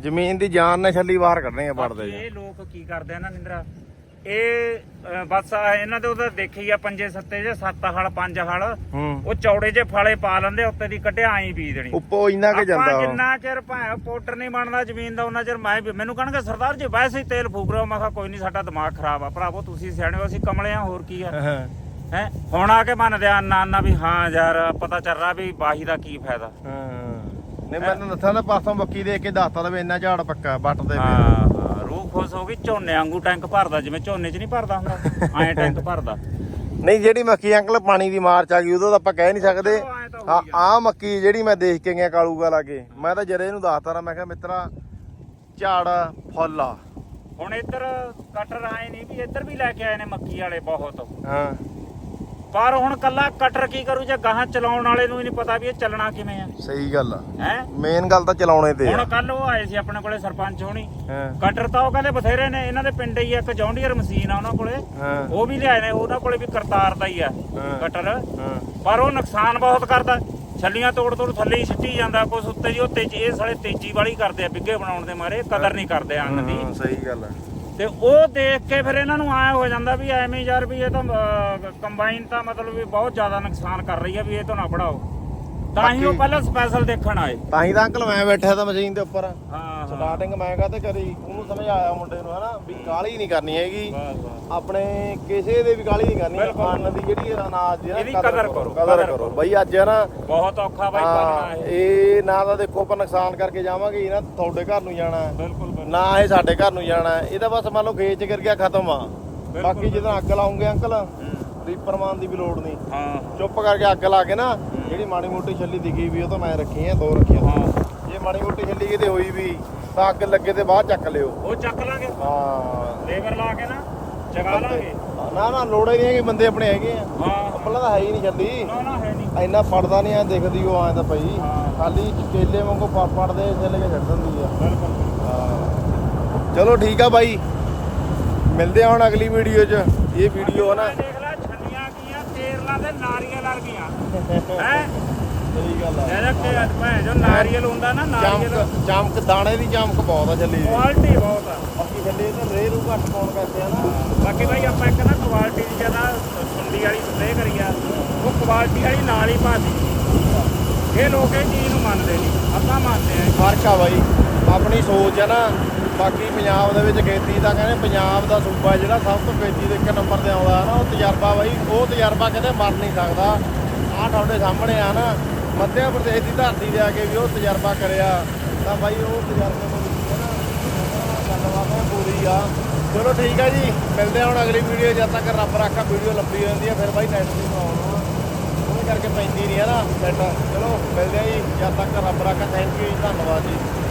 ਜ਼ਮੀਨ ਦੀ ਜਾਨ ਨੇ ਛੱਲੀ ਬਾਹਰ ਕੱਢਣੀ ਆ ਪੜਦੇ ਬਾਕੀ ਇਹ ਲੋਕ ਕੀ ਕਰਦੇ ਆ ਨਾ ਨਿੰਦਰਾ? ਇਹ ਅ, ਬਸ ਆ ਇਹਨਾਂ ਦੇ ਉਹਦਾ ਦੇਖੀ ਆ ਪੰਜੇ ਸੱਤੇ ਜੇ ਸੱਤ ਹਲ ਪੰਜ ਹਲ। ਹੂੰ। ਉਹ ਚੌੜੇ ਜੇ ਫਾਲੇ ਪਾ ਲੈਂਦੇ ਉੱਤੇ ਦੀ ਕੱਢਿਆ ਆਈ ਬੀਜ ਦੇਣੀ। ਉੱਪੋ ਇੰਨਾ ਕੇ ਜਾਂਦਾ ਆਪਾਂ ਉਹ। ਜਿੰਨਾ ਚਿਰ ਭਾਵੇਂ ਪਾਊਡਰ ਨਹੀਂ ਬਣਦਾ ਜ਼ਮੀਨ ਦਾ ਉਹਨਾਂ ਚਿਰ ਮੈਂ ਵੀ ਮੈਨੂੰ ਕਹਣਗੇ ਸਰਦਾਰ ਜੀ ਵੈਸੇ ਹੀ ਤੇਲ ਫੂਕ ਰਹੇ ਹੋ। ਮੈਂ ਕਿਹਾ ਕੋਈ ਨਹੀਂ ਸਾਡਾ ਦਿਮਾਗ ਖਰਾਬ ਆ। ਭਰਾਵੋ ਤੁਸੀਂ ਸਿਆਣੇ ਹੋ ਅਸੀਂ ਕਮਲੇ ਆ ਹੋਰ ਕੀ ਆ? ਹਾਂ। ਹੈ? ਹੁਣ ਆ ਕੇ ਮੰਨਦੇ ਆ ਨਾ ਨਾ ਵੀ ਹਾਂ ਯਾਰ ਪਤਾ ਚੱਲ ਰਿਹਾ ਵੀ ਬਾਹੀ ਦਾ ਕੀ ਫਾਇਦਾ। ਨਹੀਂ ਮੈਨੂੰ ਦੱਸਾਂ ਨਾ ਪਾਸੋਂ ਬੱਕੀ ਦੇਖ ਕੇ ਦੱਸਤਾ ਤਾਂ ਵੀ ਇੰਨਾ ਝਾੜ ਪੱਕਾ ਬੱਟ ਦੇ ਹਾਂ। ਹਾਂ, ਖੁਸ਼ ਹੋ ਗਈ ਝੋਨੇ ਵਾਂਗੂ ਟੈਂਕ ਭਰਦਾ ਜਿਵੇਂ ਝੋਨੇ 'ਚ ਨਹੀਂ ਭਰਦਾ ਹੁੰਦਾ ਐਂ ਟੈਂਕ ਭਰਦਾ। ਨਹੀਂ ਜਿਹੜੀ ਮੱਕੀ ਅੰਕਲ ਪਾਣੀ ਦੀ ਮਾਰ ਚ ਆ ਗਈ ਉਦੋਂ ਤਾਂ ਆਪਾਂ ਕਹਿ ਨਹੀਂ ਸਕਦੇ। ਆ। ਆ ਮੱਕੀ ਜਿਹੜੀ ਮੈਂ ਦੇਖ ਕੇ ਗਿਆ ਕਾਲੂਗਾ ਲਾਗੇ ਮੈਂ ਤਾਂ ਜਰੇ ਇਹਨੂੰ ਦੱਸਤਾ ਨਾ ਮੈਂ ਕਿਹਾ ਮਿੱਤਰਾ ਝਾੜ ਫੁੱਲ ਆ। ਹੁਣ ਇੱਧਰ ਕਟਰ ਆਏ ਨਹੀਂ ਵੀ ਇੱਧਰ ਵੀ ਲੈ ਕੇ ਆਏ ਨੇ ਮੱਕੀ ਵਾਲੇ ਬਹੁਤ। ਹਾਂ। ਪਰ ਹੁਣ ਕੱਲਾ ਕਟਰ ਕੀ ਕਰੂ ਜੇ ਗਾਹਾਂ ਚਲਾਉਣ ਵਾਲੇ ਨੂੰ ਹੀ ਨਹੀਂ ਪਤਾ ਵੀ ਇਹ ਚੱਲਣਾ ਕਿਵੇਂ ਆ। ਸਹੀ ਗੱਲ ਆ। ਹੈ? ਮੇਨ ਗੱਲ ਤਾਂ ਚਲਾਉਣੇ ਤੇ ਆ। ਹੁਣ ਕੱਲ ਉਹ ਆਏ ਸੀ ਆਪਣੇ ਕੋਲੇ ਸਰਪੰਚ ਹੋਣੀ। ਹਾਂ। ਕਟਰ ਤਾਂ ਉਹ ਕਹਿੰਦੇ ਬਥੇਰੇ ਨੇ ਇਹਨਾਂ ਦੇ ਪਿੰਡ ਹੀ ਆ ਇੱਕ ਜੌਂਡੀਅਰ ਮਸ਼ੀਨ ਆ ਉਹਨਾਂ ਕੋਲੇ। ਹਾਂ। ਉਹ ਵੀ ਲਿਆਏ ਨੇ ਉਹਨਾਂ ਕੋਲੇ ਵੀ ਕਰਤਾਰ ਦਾ ਹੀ ਆ। ਕਟਰ। ਹਾਂ। ਪਰ ਉਹ ਨੁਕਸਾਨ ਬਹੁਤ ਕਰਦਾ। ਛੱਲੀਆਂ ਤੋੜ ਤੋੜ ਥੱਲੇ ਹੀ ਸਿੱਟੀ ਜਾਂਦਾ ਕੁਛ ਉੱਤੇ ਜੀ ਉਹ ਤੇਜ਼ੀ ਇਹ ਸਾਲੇ ਤੇਜ਼ੀ ਵਾਲੀ ਕਰਦੇ ਆ ਬਿੱਗੇ ਬਣਾਉਣ ਦੇ ਮਾਰੇ ਕਦਰ ਨਹੀਂ ਕਰਦੇ ਅੰਨ ਦੀ। ਹਾਂ, ਸਹੀ ਗੱਲ ਆ। ਤੇ ਉਹ ਦੇਖ ਕੇ ਫਿਰ ਇਹਨਾਂ ਨੂੰ ਆਇਆ ਹੋ ਜਾਂਦਾ ਵੀ ਐਵੇਂ ਯਾਰ ਵੀ ਇਹ ਤਾਂ ਕੰਬਾਈਨ ਤਾਂ ਮਤਲਬ ਵੀ ਬਹੁਤ ਜ਼ਿਆਦਾ ਨੁਕਸਾਨ ਕਰ ਰਹੀ ਹੈ ਵੀ ਇਹ ਤੋਂ ਨਾ ਪੜਾਓ ਤਾਂ ਹੀ ਉਹ ਪਹਿਲਾਂ ਸਪੈਸ਼ਲ ਦੇਖਣ ਆਏ। ਤਾਂ ਹੀ ਤਾਂ ਅੰਕਲ ਮੈਂ ਬੈਠਿਆ ਤਾਂ ਮਸ਼ੀਨ ਦੇ ਉੱਪਰ। ਹਾਂ ਸਟਾਰਟਿੰਗ ਮੈਂ ਕਹਤੇ ਕਰੀ? ਉਹਨੂੰ ਸਮਝ ਆਇਆ ਮੁੰਡੇ ਨੂੰ ਹਨਾ ਵੀ ਕਾਲੀ ਨਹੀਂ ਕਰਨੀ ਹੈਗੀ। ਆਪਣੇ ਕਿਸੇ ਦੇ ਵੀ ਗਾਲੀ ਨਹੀਂ ਕਰਨੀ। ਅੰਨ ਦੀ ਜਿਹੜੀ ਅਨਾਜ ਦੀ ਇਹਦੀ ਕਦਰ ਕਰੋ, ਕਦਰ ਕਰੋ। ਬਈ ਅੱਜ ਨਾ ਬਹੁਤ ਔਖਾ ਬਾਈ ਬਣਨਾ ਇਹ। ਨਾ ਤਾਂ ਦੇਖੋ ਆਪਾਂ ਨੁਕਸਾਨ ਕਰਕੇ ਜਾਵਾਂਗੇ ਇਹ ਨਾ ਤੁਹਾਡੇ ਘਰ ਨੂੰ ਜਾਣਾ। ਬਿਲਕੁਲ ਨਾ ਇਹ ਸਾਡੇ ਘਰ ਨੂੰ ਜਾਣਾ। ਇਹ ਤਾਂ ਬਸ ਮੰਨ ਲਓ ਖੇਤ ਚ ਕਰ ਗਿਆ ਖਤਮ ਆ। ਬਾਕੀ ਜਦੋਂ ਅੱਗ ਲਾਉਂਗੇ ਅੰਕਲ ਰੀਪਰ ਮਾਨ ਦੀ ਵੀ ਲੋੜ ਨਹੀਂ। ਹਾਂ। ਚੁੱਪ ਕਰਕੇ ਅੱਗ ਲਾ ਕੇ ਨਾ ਜਿਹੜੀ ਮਾੜੀ ਮੋਟੀ ਛੱਲੀ ਦਿਖੀ ਵੀ ਉਹ ਤਾਂ ਮੈਂ ਰੱਖੀ ਆ ਦੋ ਰੱਖੀਆਂ। ਹਾਂ। ਜੇ ਮਾੜੀ ਮੋਟੀ ਛੱਲੀ ਕਿਤੇ ਹੋਈ ਵੀ ਤਾਂ ਅੱਗ ਲੱਗੇ ਤੇ ਬਾਅਦ ਚੱਕ ਲਿਓ। ਉਹ ਚੱਕ ਲਾਂਗੇ। ਹਾਂ। ਲੇਬਰ ਲਾ ਕੇ ਨਾ ਜਗਾ ਲਾਂਗੇ। ਨਾ ਨਾ ਲੋੜ ਹੀ ਨਹੀਂ ਹੈਗੀ ਬੰਦੇ ਆਪਣੇ ਹੈਗੇ ਆ। ਹਾਂ। ਪਹਿਲਾਂ ਤਾਂ ਹੈ ਹੀ ਨਹੀਂ ਛੱਲੀ। ਨਾ ਨਾ ਹੈ ਨਹੀਂ। ਇੰਨਾ ਪੜਦਾ ਨਹੀਂ ਆ ਦਿਖਦੀ ਉਹ ਐਂ ਤਾਂ ਪਈ। ਹਾਂ। ਖਾਲੀ ਕੇਲੇ ਵਾਂਗੂ ਪੜ ਪੜਦੇ ਛਿੱਲ ਕੇ ਛੱਡ ਦਿੰਦੀ ਆ। ਬਿਲਕੁਲ ਚਲੋ ਠੀਕ ਆ ਬਾਈ। ਮਿਲਦੇ ਆ ਹੁਣ ਅਗਲੀ ਵੀਡੀਓ 'ਚ। ਇਹ ਵੀਡੀਓ ਹੈ ਨਾ ਦੇਖ ਲੈ ਛੱਲੀਆਂ ਕੀਆਂ ਤੇਰਲਾਂ ਤੇ ਨਾਰੀਅਲ ਵਰ ਗਈਆਂ ਹੈ? ਸਹੀ ਗੱਲ ਆ। ਜਿਹੜਾ ਕਿ ਅੱਜ ਭੈਣ ਜੋ ਨਾਰੀਅਲ ਹੁੰਦਾ ਨਾ ਨਾਰੀਅਲ। ਚਮਕ ਚਮਕ ਦਾਣੇ ਦੀ ਚਮਕ ਬਹੁਤ ਆ ਚੱਲੀ ਦੀ ਕੁਆਲਿਟੀ ਬਹੁਤ ਆ। ਬਾਕੀ ਚੱਲੀ ਤੇ ਰੇ ਰੂ ਘੱਟ ਪਾਉਣ ਕਰਕੇ ਆ ਨਾ। ਬਾਕੀ ਭਾਈ ਆਪਾਂ ਇੱਕ ਨਾ ਕੁਆਲਿਟੀ ਦੀ ਜਨਾ ਸੁੰਡੀ ਵਾਲੀ ਸਪਰੇ ਕਰੀ ਆ। ਉਹ ਕੁਆਲਿਟੀ ਵਾਲੀ ਨਾਲ ਹੀ ਪਾਤੀ। ਇਹ ਲੋਕ ਇਹ ਚੀਜ਼ ਨੂੰ ਮੰਨਦੇ ਨਹੀਂ। ਆਪਾਂ ਮੰਨਦੇ ਆ। ਫ਼ਰਕ ਆ ਬਾਈ। ਆਪਣੀ ਸੋਚ ਹੈ ਨਾ। ਬਾਕੀ ਪੰਜਾਬ ਦੇ ਵਿੱਚ ਖੇਤੀ ਦਾ ਕਹਿੰਦੇ ਪੰਜਾਬ ਦਾ ਸੂਬਾ ਜਿਹੜਾ ਸਭ ਤੋਂ ਖੇਤੀ ਦੇ ਇੱਕ ਨੰਬਰ ਤੇ ਆਉਂਦਾ ਹੈ ਨਾ, ਉਹ ਤਜਰਬਾ ਬਾਈ, ਉਹ ਤਜਰਬਾ ਕਹਿੰਦੇ ਮਰ ਨਹੀਂ ਸਕਦਾ। ਆਹ ਤੁਹਾਡੇ ਸਾਹਮਣੇ ਆ ਨਾ, ਮੱਧਿਆ ਪ੍ਰਦੇਸ਼ ਦੀ ਧਰਤੀ ਤੇ ਆ ਕੇ ਵੀ ਉਹ ਤਜਰਬਾ ਕਰਿਆ। ਤਾਂ ਬਾਈ ਉਹ ਤਜਰਬੇ ਦੇ ਹੈ ਨਾ ਗੱਲਬਾਤ ਹੈ ਪੂਰੀ ਆ। ਚਲੋ ਠੀਕ ਆ ਜੀ, ਮਿਲਦੇ ਆ ਹੁਣ ਅਗਲੀ ਵੀਡੀਓ ਜਦ ਤੱਕ ਰੱਬ ਰਾਖਾ ਵੀਡੀਓ ਲੰਬੀ ਹੋ ਜਾਂਦੀ ਆ, ਫਿਰ ਬਾਈ ਨੈਟ ਦੀ ਪ੍ਰੋਬਲਮ ਉਹ ਕਰਕੇ ਪੈਂਦੀ ਨਹੀਂ ਹੈ ਨਾ ਨੈਟ ਚਲੋ, ਮਿਲਦੇ ਆ ਜੀ, ਜਦ ਤੱਕ ਰੱਬ ਰਾਖਾ ਥੈਂਕ ਯੂ ਜੀ, ਧੰਨਵਾਦ ਜੀ।